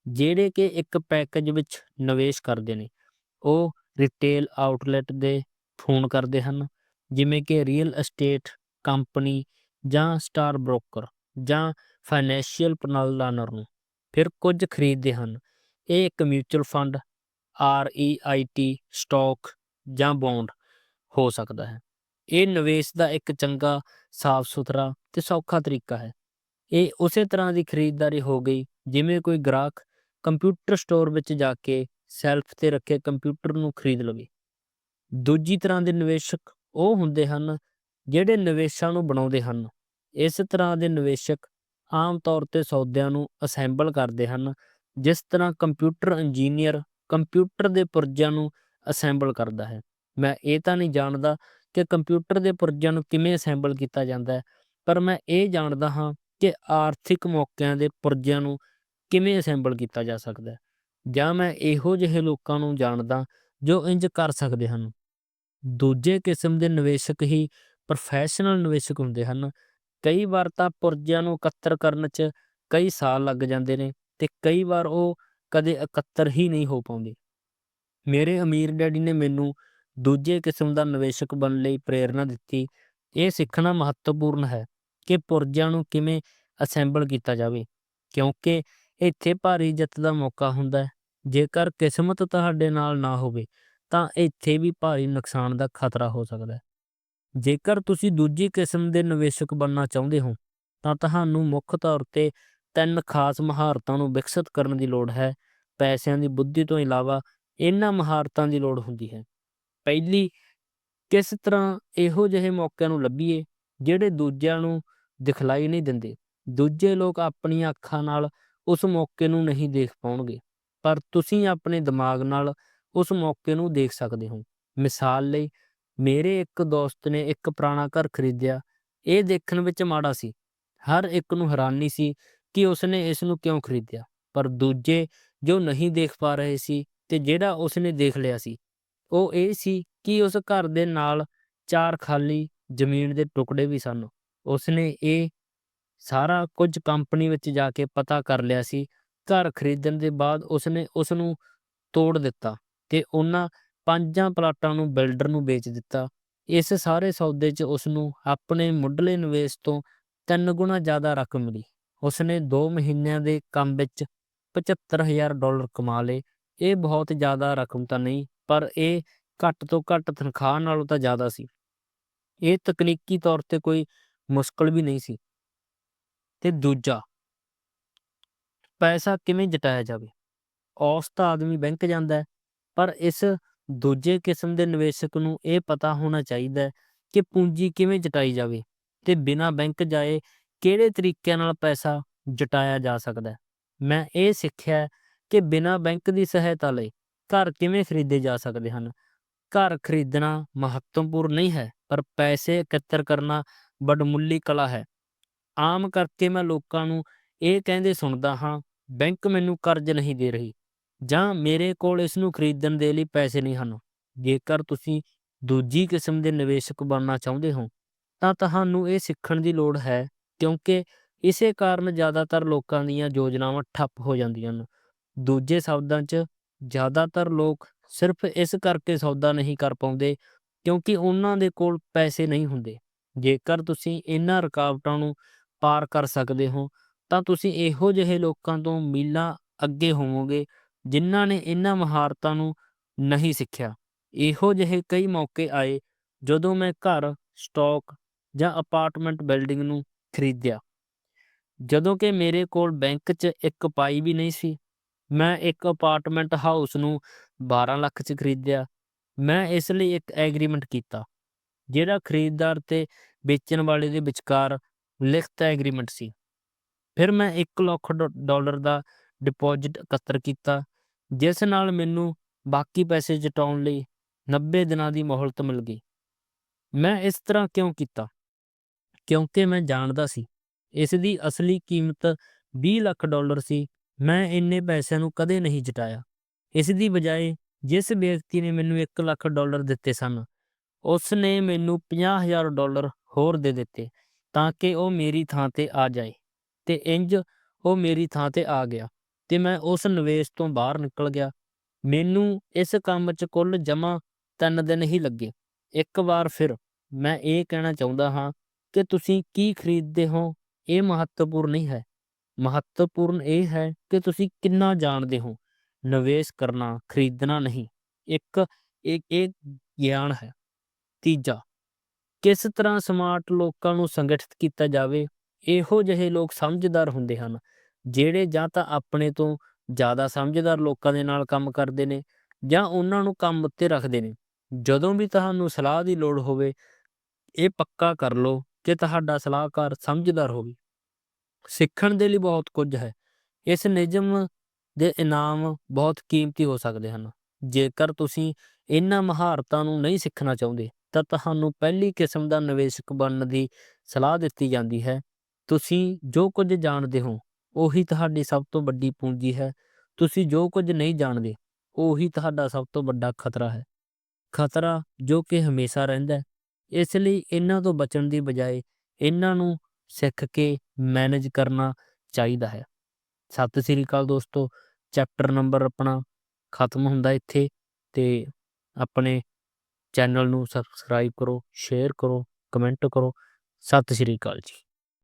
ਜਿਹੜੇ ਕਿ ਇੱਕ ਪੈਕੇਜ ਵਿੱਚ ਨਿਵੇਸ਼ ਕਰਦੇ ਨੇ। ਉਹ ਰਿਟੇਲ ਆਊਟਲੈਟ ਦੇ ਫੋਨ ਕਰਦੇ ਹਨ, ਜਿਵੇਂ ਕਿ ਰੀਅਲ ਅਸਟੇਟ ਕੰਪਨੀ ਜਾਂ ਸਟਾਰ ਬ੍ਰੋਕਰ ਜਾਂ ਫਾਈਨੈਂਸ਼ੀਅਲ ਪਲਾਨਰ ਨੂੰ। ਫਿਰ ਕੁਝ ਖਰੀਦਦੇ ਹਨ। ਇਹ ਇੱਕ mutual fund, R E I T, stock ਜਾਂ ਬੌਂਡ ਹੋ ਸਕਦਾ ਹੈ। ਇਹ ਨਿਵੇਸ਼ ਦਾ ਇੱਕ ਚੰਗਾ ਸਾਫ਼ ਸੁਥਰਾ ਤੇ ਸੌਖਾ ਤਰੀਕਾ ਹੈ। ਇਹ ਉਸੇ ਤਰ੍ਹਾਂ ਦੀ ਖਰੀਦਦਾਰੀ ਹੋ ਗਈ ਜਿਵੇਂ ਕੋਈ ਗ੍ਰਾਹਕ ਕੰਪਿਊਟਰ ਸਟੋਰ ਵਿੱਚ ਜਾ ਕੇ ਸੈਲਫ ਤੇ ਰੱਖੇ ਕੰਪਿਊਟਰ ਨੂੰ ਖਰੀਦ ਲਵੇ। ਦੂਜੀ ਤਰ੍ਹਾਂ ਦੇ ਨਿਵੇਸ਼ਕ ਉਹ ਹੁੰਦੇ ਹਨ ਜਿਹੜੇ ਨਿਵੇਸ਼ਾਂ ਨੂੰ ਬਣਾਉਂਦੇ ਹਨ। ਇਸ ਤਰ੍ਹਾਂ ਦੇ ਨਿਵੇਸ਼ਕ ਆਮ ਤੌਰ ਤੇ ਸੌਦਿਆਂ ਨੂੰ ਅਸੈਂਬਲ ਕਰਦੇ ਹਨ, ਜਿਸ ਤਰ੍ਹਾਂ ਕੰਪਿਊਟਰ ਇੰਜੀਨੀਅਰ ਕੰਪਿਊਟਰ ਦੇ ਪੁਰਜਿਆਂ ਨੂੰ ਅਸੈਂਬਲ ਕਰਦਾ ਹੈ। ਮੈਂ ਇਹ ਤਾਂ ਨਹੀਂ ਜਾਣਦਾ ਕਿ ਕੰਪਿਊਟਰ ਦੇ ਪੁਰਜਿਆਂ ਨੂੰ ਕਿਵੇਂ ਅਸੈਂਬਲ ਕੀਤਾ ਜਾਂਦਾ ਹੈ, ਪਰ ਮੈਂ ਇਹ ਜਾਣਦਾ ਹਾਂ ਕਿ ਆਰਥਿਕ ਮੌਕਿਆਂ ਦੇ ਪੁਰਜਿਆਂ ਨੂੰ ਕਿਵੇਂ ਅਸੈਂਬਲ ਕੀਤਾ ਜਾ ਸਕਦਾ ਹੈ, ਜਾਂ ਮੈਂ ਇਹੋ ਜਿਹੇ ਲੋਕਾਂ ਨੂੰ ਜਾਣਦਾ ਜੋ ਇੰਜ ਕਰ ਸਕਦੇ ਹਨ। ਦੂਜੇ ਕਿਸਮ ਦੇ ਨਿਵੇਸ਼ਕ ਹੀ ਪ੍ਰੋਫੈਸ਼ਨਲ ਨਿਵੇਸ਼ਕ ਹੁੰਦੇ ਹਨ ਕਈ ਵਾਰ ਤਾਂ ਪੁਰਜਿਆਂ ਨੂੰ ਇਕੱਤਰ ਕਰਨ 'ਚ ਕਈ ਸਾਲ ਲੱਗ ਜਾਂਦੇ ਨੇ ਤੇ ਕਈ ਵਾਰ ਉਹ ਕਦੇ ਇਕੱਤਰ ਹੀ ਨਹੀਂ ਹੋ ਪਾਉਂਦੇ। ਮੇਰੇ ਅਮੀਰ ਡੈਡੀ ਨੇ ਮੈਨੂੰ ਦੂਜੇ ਕਿਸਮ ਦਾ ਨਿਵੇਸ਼ਕ ਬਣਨ ਲਈ ਪ੍ਰੇਰਣਾ ਦਿੱਤੀ। ਇਹ ਸਿੱਖਣਾ ਮਹੱਤਵਪੂਰਨ ਹੈ ਕਿ ਪੁਰਜਿਆਂ ਨੂੰ ਕਿਵੇਂ ਅਸੈਂਬਲ ਕੀਤਾ ਜਾਵੇ, ਕਿਉਂਕਿ ਇੱਥੇ ਭਾਰੀ ਜਿੱਤ ਦਾ ਮੌਕਾ ਹੁੰਦਾ ਹੈ। ਜੇਕਰ ਕਿਸਮਤ ਤੁਹਾਡੇ ਨਾਲ ਨਾ ਹੋਵੇ, ਤਾਂ ਇੱਥੇ ਵੀ ਭਾਰੀ ਨੁਕਸਾਨ ਦਾ ਖਤਰਾ ਹੋ ਸਕਦਾ ਹੈ। ਜੇਕਰ ਤੁਸੀਂ ਦੂਜੀ ਕਿਸਮ ਦੇ ਨਿਵੇਸ਼ਕ ਬਣਨਾ ਚਾਹੁੰਦੇ ਹੋ, ਤਾਂ ਤੁਹਾਨੂੰ ਮੁੱਖ ਤੌਰ ਤੇ ਤਿੰਨ ਖਾਸ ਮਹਾਰਤਾਂ ਨੂੰ ਵਿਕਸਿਤ ਕਰਨ ਦੀ ਲੋੜ ਹੈ। ਪੈਸਿਆਂ ਦੀ ਬੁੱਧੀ ਤੋਂ ਇਲਾਵਾ ਇਹਨਾਂ ਮਹਾਰਤਾਂ ਦੀ ਲੋੜ ਹੁੰਦੀ ਹੈ। ਪਹਿਲੀ, ਕਿਸ ਤਰ੍ਹਾਂ ਇਹੋ ਜਿਹੇ ਮੌਕਿਆਂ ਨੂੰ ਲੱਭੀਏ, ਜਿਹੜੇ ਦੂਜਿਆਂ ਨੂੰ ਦਿਖਲਾਈ ਨਹੀਂ ਦਿੰਦੇ। ਦੂਜੇ ਲੋਕ ਆਪਣੀਆਂ ਅੱਖਾਂ ਨਾਲ ਉਸ ਮੌਕੇ ਨੂੰ ਨਹੀਂ ਦੇਖ ਪਾਉਣਗੇ, ਪਰ ਤੁਸੀਂ ਆਪਣੇ ਦਿਮਾਗ ਨਾਲ ਉਸ ਮੌਕੇ ਨੂੰ ਦੇਖ ਸਕਦੇ ਹੋ। ਮਿਸਾਲ ਲਈ ਮੇਰੇ ਇੱਕ ਦੋਸਤ ਨੇ ਇੱਕ ਪੁਰਾਣਾ ਘਰ ਖਰੀਦਿਆ। ਇਹ ਦੇਖਣ ਵਿੱਚ ਮਾੜਾ ਸੀ। ਹਰ ਇੱਕ ਨੂੰ ਹੈਰਾਨੀ ਸੀ ਕਿ ਉਸਨੇ ਇਸ ਨੂੰ ਕਿਉਂ ਖਰੀਦਿਆ। ਪਰ ਦੂਜੇ ਜੋ ਨਹੀਂ ਦੇਖ ਪਾ ਰਹੇ ਸੀ ਤੇ ਜਿਹੜਾ ਉਸਨੇ ਦੇਖ ਲਿਆ ਸੀ, ਉਹ ਇਹ ਸੀ ਕਿ ਉਸ ਘਰ ਦੇ ਨਾਲ ਚਾਰ ਖਾਲੀ ਜ਼ਮੀਨ ਦੇ ਟੁਕੜੇ ਵੀ ਸਨ। ਉਸਨੇ ਇਹ ਸਾਰਾ ਕੁਝ ਕੰਪਨੀ ਵਿੱਚ ਜਾ ਕੇ ਪਤਾ ਕਰ ਲਿਆ ਸੀ। ਘਰ ਖਰੀਦਣ ਦੇ ਬਾਅਦ ਉਸਨੇ ਉਸ ਨੂੰ ਤੋੜ ਦਿੱਤਾ ਤੇ ਉਹਨਾਂ ਪੰਜਾਂ ਪਲਾਟਾਂ ਨੂੰ ਬਿਲਡਰ ਨੂੰ ਵੇਚ ਦਿੱਤਾ। ਇਸ ਸਾਰੇ ਸੌਦੇ 'ਚ ਉਸ ਨੂੰ ਆਪਣੇ ਮੁੱਢਲੇ ਨਿਵੇਸ਼ ਤੋਂ ਤਿੰਨ ਗੁਣਾ ਜ਼ਿਆਦਾ ਰਕਮ ਮਿਲੀ। ਉਸਨੇ 2 ਮਹੀਨਿਆਂ ਦੇ ਕੰਮ ਵਿੱਚ 75000 ਡਾਲਰ ਕਮਾ ਲਏ। ਇਹ ਬਹੁਤ ਜ਼ਿਆਦਾ ਰਕਮ ਤਾਂ ਨਹੀਂ, ਪਰ ਇਹ ਘੱਟ ਤੋਂ ਘੱਟ ਤਨਖਾਹ ਨਾਲੋਂ ਤਾਂ ਜ਼ਿਆਦਾ ਸੀ। ਇਹ ਤਕਨੀਕੀ ਤੌਰ ਤੇ ਕੋਈ ਮੁਸ਼ਕਲ ਵੀ ਨਹੀਂ ਸੀ। ਤੇ ਦੂਜਾ, ਪੈਸਾ ਕਿਵੇਂ ਜਟਾਇਆ ਜਾਵੇ? ਔਸਤ ਆਦਮੀ ਬੈਂਕ ਜਾਂਦਾ ਹੈ, ਪਰ ਇਸ ਦੂਜੇ ਕਿਸਮ ਦੇ ਨਿਵੇਸ਼ਕ ਨੂੰ ਇਹ ਪਤਾ ਹੋਣਾ ਚਾਹੀਦਾ ਹੈ ਕਿ ਪੂੰਜੀ ਕਿਵੇਂ ਜਟਾਈ ਜਾਵੇ ਤੇ ਬਿਨਾਂ ਬੈਂਕ ਜਾਏ ਕਿਹੜੇ ਤਰੀਕਿਆਂ ਨਾਲ ਪੈਸਾ ਜਟਾਇਆ ਜਾ ਸਕਦਾ ਹੈ। ਮੈਂ ਇਹ ਸਿੱਖਿਆ ਕਿ ਬਿਨਾਂ ਬੈਂਕ ਦੀ ਸਹਾਇਤਾ ਲਈ ਘਰ ਕਿਵੇਂ ਖਰੀਦੇ ਜਾ ਸਕਦੇ ਹਨ। ਘਰ ਖਰੀਦਣਾ ਮਹੱਤਵਪੂਰਨ ਨਹੀਂ ਹੈ, ਪਰ ਪੈਸੇ ਇਕੱਤਰ ਕਰਨਾ ਬੜਮੁੱਲੀ ਕਲਾ ਹੈ। ਆਮ ਕਰਕੇ ਮੈਂ ਲੋਕਾਂ ਨੂੰ ਇਹ ਕਹਿੰਦੇ ਸੁਣਦਾ ਹਾਂ, ਬੈਂਕ ਮੈਨੂੰ ਕਰਜ਼ ਨਹੀਂ ਦੇ ਰਹੀ ਜਾਂ ਮੇਰੇ ਕੋਲ ਇਸ ਨੂੰ ਖਰੀਦਣ ਦੇ ਲਈ ਪੈਸੇ ਨਹੀਂ ਹਨ। ਜੇਕਰ ਤੁਸੀਂ ਦੂਜੀ ਕਿਸਮ ਦੇ ਨਿਵੇਸ਼ਕ ਬਣਨਾ ਚਾਹੁੰਦੇ ਹੋ, ਤਾਂ ਤੁਹਾਨੂੰ ਇਹ ਸਿੱਖਣ ਦੀ ਲੋੜ ਹੈ, ਕਿਉਂਕਿ ਇਸੇ ਕਾਰਨ ਜ਼ਿਆਦਾਤਰ ਲੋਕਾਂ ਦੀਆਂ ਯੋਜਨਾਵਾਂ ਠੱਪ ਹੋ ਜਾਂਦੀਆਂ ਹਨ। ਦੂਜੇ ਸ਼ਬਦਾਂ 'ਚ, ਜ਼ਿਆਦਾਤਰ ਲੋਕ ਸਿਰਫ ਇਸ ਕਰਕੇ ਸੌਦਾ ਨਹੀਂ ਕਰ ਪਾਉਂਦੇ, ਕਿਉਂਕਿ ਉਹਨਾਂ ਦੇ ਕੋਲ ਪੈਸੇ ਨਹੀਂ ਹੁੰਦੇ। ਜੇਕਰ ਤੁਸੀਂ ਇਹਨਾਂ ਰੁਕਾਵਟਾਂ ਨੂੰ ਪਾਰ ਕਰ ਸਕਦੇ ਹੋ, ਤਾਂ ਤੁਸੀਂ ਇਹੋ ਜਿਹੇ ਲੋਕਾਂ ਤੋਂ ਮੀਲਾਂ ਅੱਗੇ ਹੋਵੋਗੇ ਜਿਨ੍ਹਾਂ ਨੇ ਇਹਨਾਂ ਮਹਾਰਤਾਂ ਨੂੰ ਨਹੀਂ ਸਿੱਖਿਆ। ਇਹੋ ਜਿਹੇ ਕਈ ਮੌਕੇ ਆਏ ਜਦੋਂ ਮੈਂ ਘਰ ਸਟਾਕ ਜਾਂ ਅਪਾਰਟਮੈਂਟ ਬਿਲਡਿੰਗ ਨੂੰ ਖਰੀਦਿਆ। ਜਦੋਂ ਕਿ ਮੇਰੇ ਕੋਲ ਬੈਂਕ 'ਚ ਇੱਕ ਪਾਈ ਵੀ ਨਹੀਂ ਸੀ, ਮੈਂ ਇੱਕ ਅਪਾਰਟਮੈਂਟ ਹਾਊਸ ਨੂੰ 12 ਲੱਖ 'ਚ ਖਰੀਦਿਆ। ਮੈਂ ਇਸ ਲਈ ਇੱਕ ਐਗਰੀਮੈਂਟ ਕੀਤਾ, ਜਿਹੜਾ ਖਰੀਦਦਾਰ ਤੇ ਵੇਚਣ ਵਾਲੇ ਦੇ ਵਿਚਕਾਰ ਲਿਖਤ ਐਗਰੀਮੈਂਟ ਸੀ। ਫਿਰ ਮੈਂ 1 ਲੱਖ ਡਾਲਰ ਦਾ ਡਿਪੋਜ਼ਿਟ ਇਕੱਤਰ ਕੀਤਾ ਜਿਸ ਨਾਲ ਮੈਨੂੰ ਬਾਕੀ ਪੈਸੇ ਜਟਾਉਣ ਲਈ 90 ਦਿਨਾਂ ਦੀ ਮੋਹਲਤ ਮਿਲ ਗਈ। ਮੈਂ ਇਸ ਤਰ੍ਹਾਂ ਕਿਉਂ ਕੀਤਾ? ਕਿਉਂਕਿ ਮੈਂ ਜਾਣਦਾ ਸੀ, ਇਸ ਦੀ ਅਸਲੀ ਕੀਮਤ 20 ਲੱਖ ਡਾਲਰ ਸੀ, ਮੈਂ ਇੰਨੇ ਪੈਸਿਆਂ ਨੂੰ ਕਦੇ ਨਹੀਂ ਜਟਾਇਆ। ਇਸ ਦੀ ਬਜਾਏ ਜਿਸ ਵਿਅਕਤੀ ਨੇ ਮੈਨੂੰ 1 ਲੱਖ ਡਾਲਰ ਦਿੱਤੇ ਸਨ, ਉਸ ਨੇ ਮੈਨੂੰ 50000 ਡਾਲਰ ਹੋਰ ਦੇ ਦਿੱਤੇ ਤਾਂ ਕਿ ਉਹ ਮੇਰੀ ਥਾਂ ਤੇ ਆ ਜਾਏ, ਤੇ ਇੰਜ ਉਹ ਮੇਰੀ ਥਾਂ ਤੇ ਆ ਗਿਆ। ਤੇ ਮੈਂ ਉਸ ਨਿਵੇਸ਼ ਤੋਂ ਬਾਹਰ ਨਿਕਲ ਗਿਆ। ਮੈਨੂੰ ਇਸ ਕੰਮ 'ਚ ਕੁੱਲ ਜਮਾ 3 ਦਿਨ ਹੀ ਲੱਗੇ। ਇੱਕ ਵਾਰ ਫਿਰ ਮੈਂ ਇਹ ਕਹਿਣਾ ਚਾਹੁੰਦਾ ਹਾਂ ਕਿ ਤੁਸੀਂ ਕੀ ਖਰੀਦਦੇ ਹੋ? ਇਹ ਮਹੱਤਵਪੂਰਨ ਨਹੀਂ ਹੈ। ਮਹੱਤਵਪੂਰਨ ਇਹ ਹੈ ਕਿ ਤੁਸੀਂ ਕਿੰਨਾ ਜਾਣਦੇ ਹੋ? ਨਿਵੇਸ਼ ਕਰਨਾ, ਖਰੀਦਣਾ ਨਹੀਂ। ਇੱਕ ਇੱਕ ਇਹ ਗਿਆਨ ਹੈ। ਤੀਜਾ, ਕਿਸ ਤਰ੍ਹਾਂ ਸਮਾਰਟ ਲੋਕਾਂ ਨੂੰ ਸੰਗਠਿਤ ਕੀਤਾ ਜਾਵੇ? ਇਹੋ ਜਿਹੇ ਲੋਕ ਸਮਝਦਾਰ ਹੁੰਦੇ ਹਨ। ਜਿਹੜੇ ਜਾਂ ਤਾਂ ਆਪਣੇ ਤੋਂ ਜ਼ਿਆਦਾ ਸਮਝਦਾਰ ਲੋਕਾਂ ਦੇ ਨਾਲ ਕੰਮ ਕਰਦੇ ਨੇ ਜਾਂ ਉਹਨਾਂ ਨੂੰ ਕੰਮ ਉੱਤੇ ਰੱਖਦੇ ਨੇ। ਜਦੋਂ ਵੀ ਤੁਹਾਨੂੰ ਸਲਾਹ ਦੀ ਲੋੜ ਹੋਵੇ, ਇਹ ਪੱਕਾ ਕਰ ਲਓ ਕਿ ਤੁਹਾਡਾ ਸਲਾਹਕਾਰ ਸਮਝਦਾਰ ਹੋਵੇ। ਸਿੱਖਣ ਦੇ ਲਈ ਬਹੁਤ ਕੁਝ ਹੈ। ਇਸ ਨਿਯਮ ਦੇ ਇਨਾਮ ਬਹੁਤ ਕੀਮਤੀ ਹੋ ਸਕਦੇ ਹਨ। ਜੇਕਰ ਤੁਸੀਂ ਇਹਨਾਂ ਮਹਾਰਤਾਂ ਨੂੰ ਨਹੀਂ ਸਿੱਖਣਾ ਚਾਹੁੰਦੇ, ਤਾਂ ਤੁਹਾਨੂੰ ਪਹਿਲੀ ਕਿਸਮ ਦਾ ਨਿਵੇਸ਼ਕ ਬਣਨ ਦੀ ਸਲਾਹ ਦਿੱਤੀ ਜਾਂਦੀ ਹੈ। ਤੁਸੀਂ ਜੋ ਕੁਝ ਜਾਣਦੇ ਹੋ ਉਹੀ ਤੁਹਾਡੀ ਸਭ ਤੋਂ ਵੱਡੀ ਪੂੰਜੀ ਹੈ। ਤੁਸੀਂ ਜੋ ਕੁਝ ਨਹੀਂ ਜਾਣਦੇ, ਉਹੀ ਤੁਹਾਡਾ ਸਭ ਤੋਂ ਵੱਡਾ ਖਤਰਾ ਹੈ। ਖਤਰਾ ਜੋ ਕਿ ਹਮੇਸ਼ਾ ਰਹਿੰਦਾ ਹੈ। ਇਸ ਲਈ ਇਹਨਾਂ ਤੋਂ ਬਚਣ ਦੀ ਬਜਾਏ ਇਹਨਾਂ ਨੂੰ ਸਿੱਖ ਕੇ ਮੈਨੇਜ ਕਰਨਾ ਚਾਹੀਦਾ ਹੈ। ਸਤਿ ਸ੍ਰੀ ਅਕਾਲ ਦੋਸਤੋ, ਚੈਪਟਰ ਨੰਬਰ ਆਪਣਾ ਖਤਮ ਹੁੰਦਾ ਇੱਥੇ ਤੇ ਆਪਣੇ ਚੈਨਲ ਨੂੰ ਸਬਸਕ੍ਰਾਈਬ ਕਰੋ, ਸ਼ੇਅਰ ਕਰੋ, ਕਮੈਂਟ ਕਰੋ। ਸਤਿ ਸ੍ਰੀ ਅਕਾਲ ਜੀ।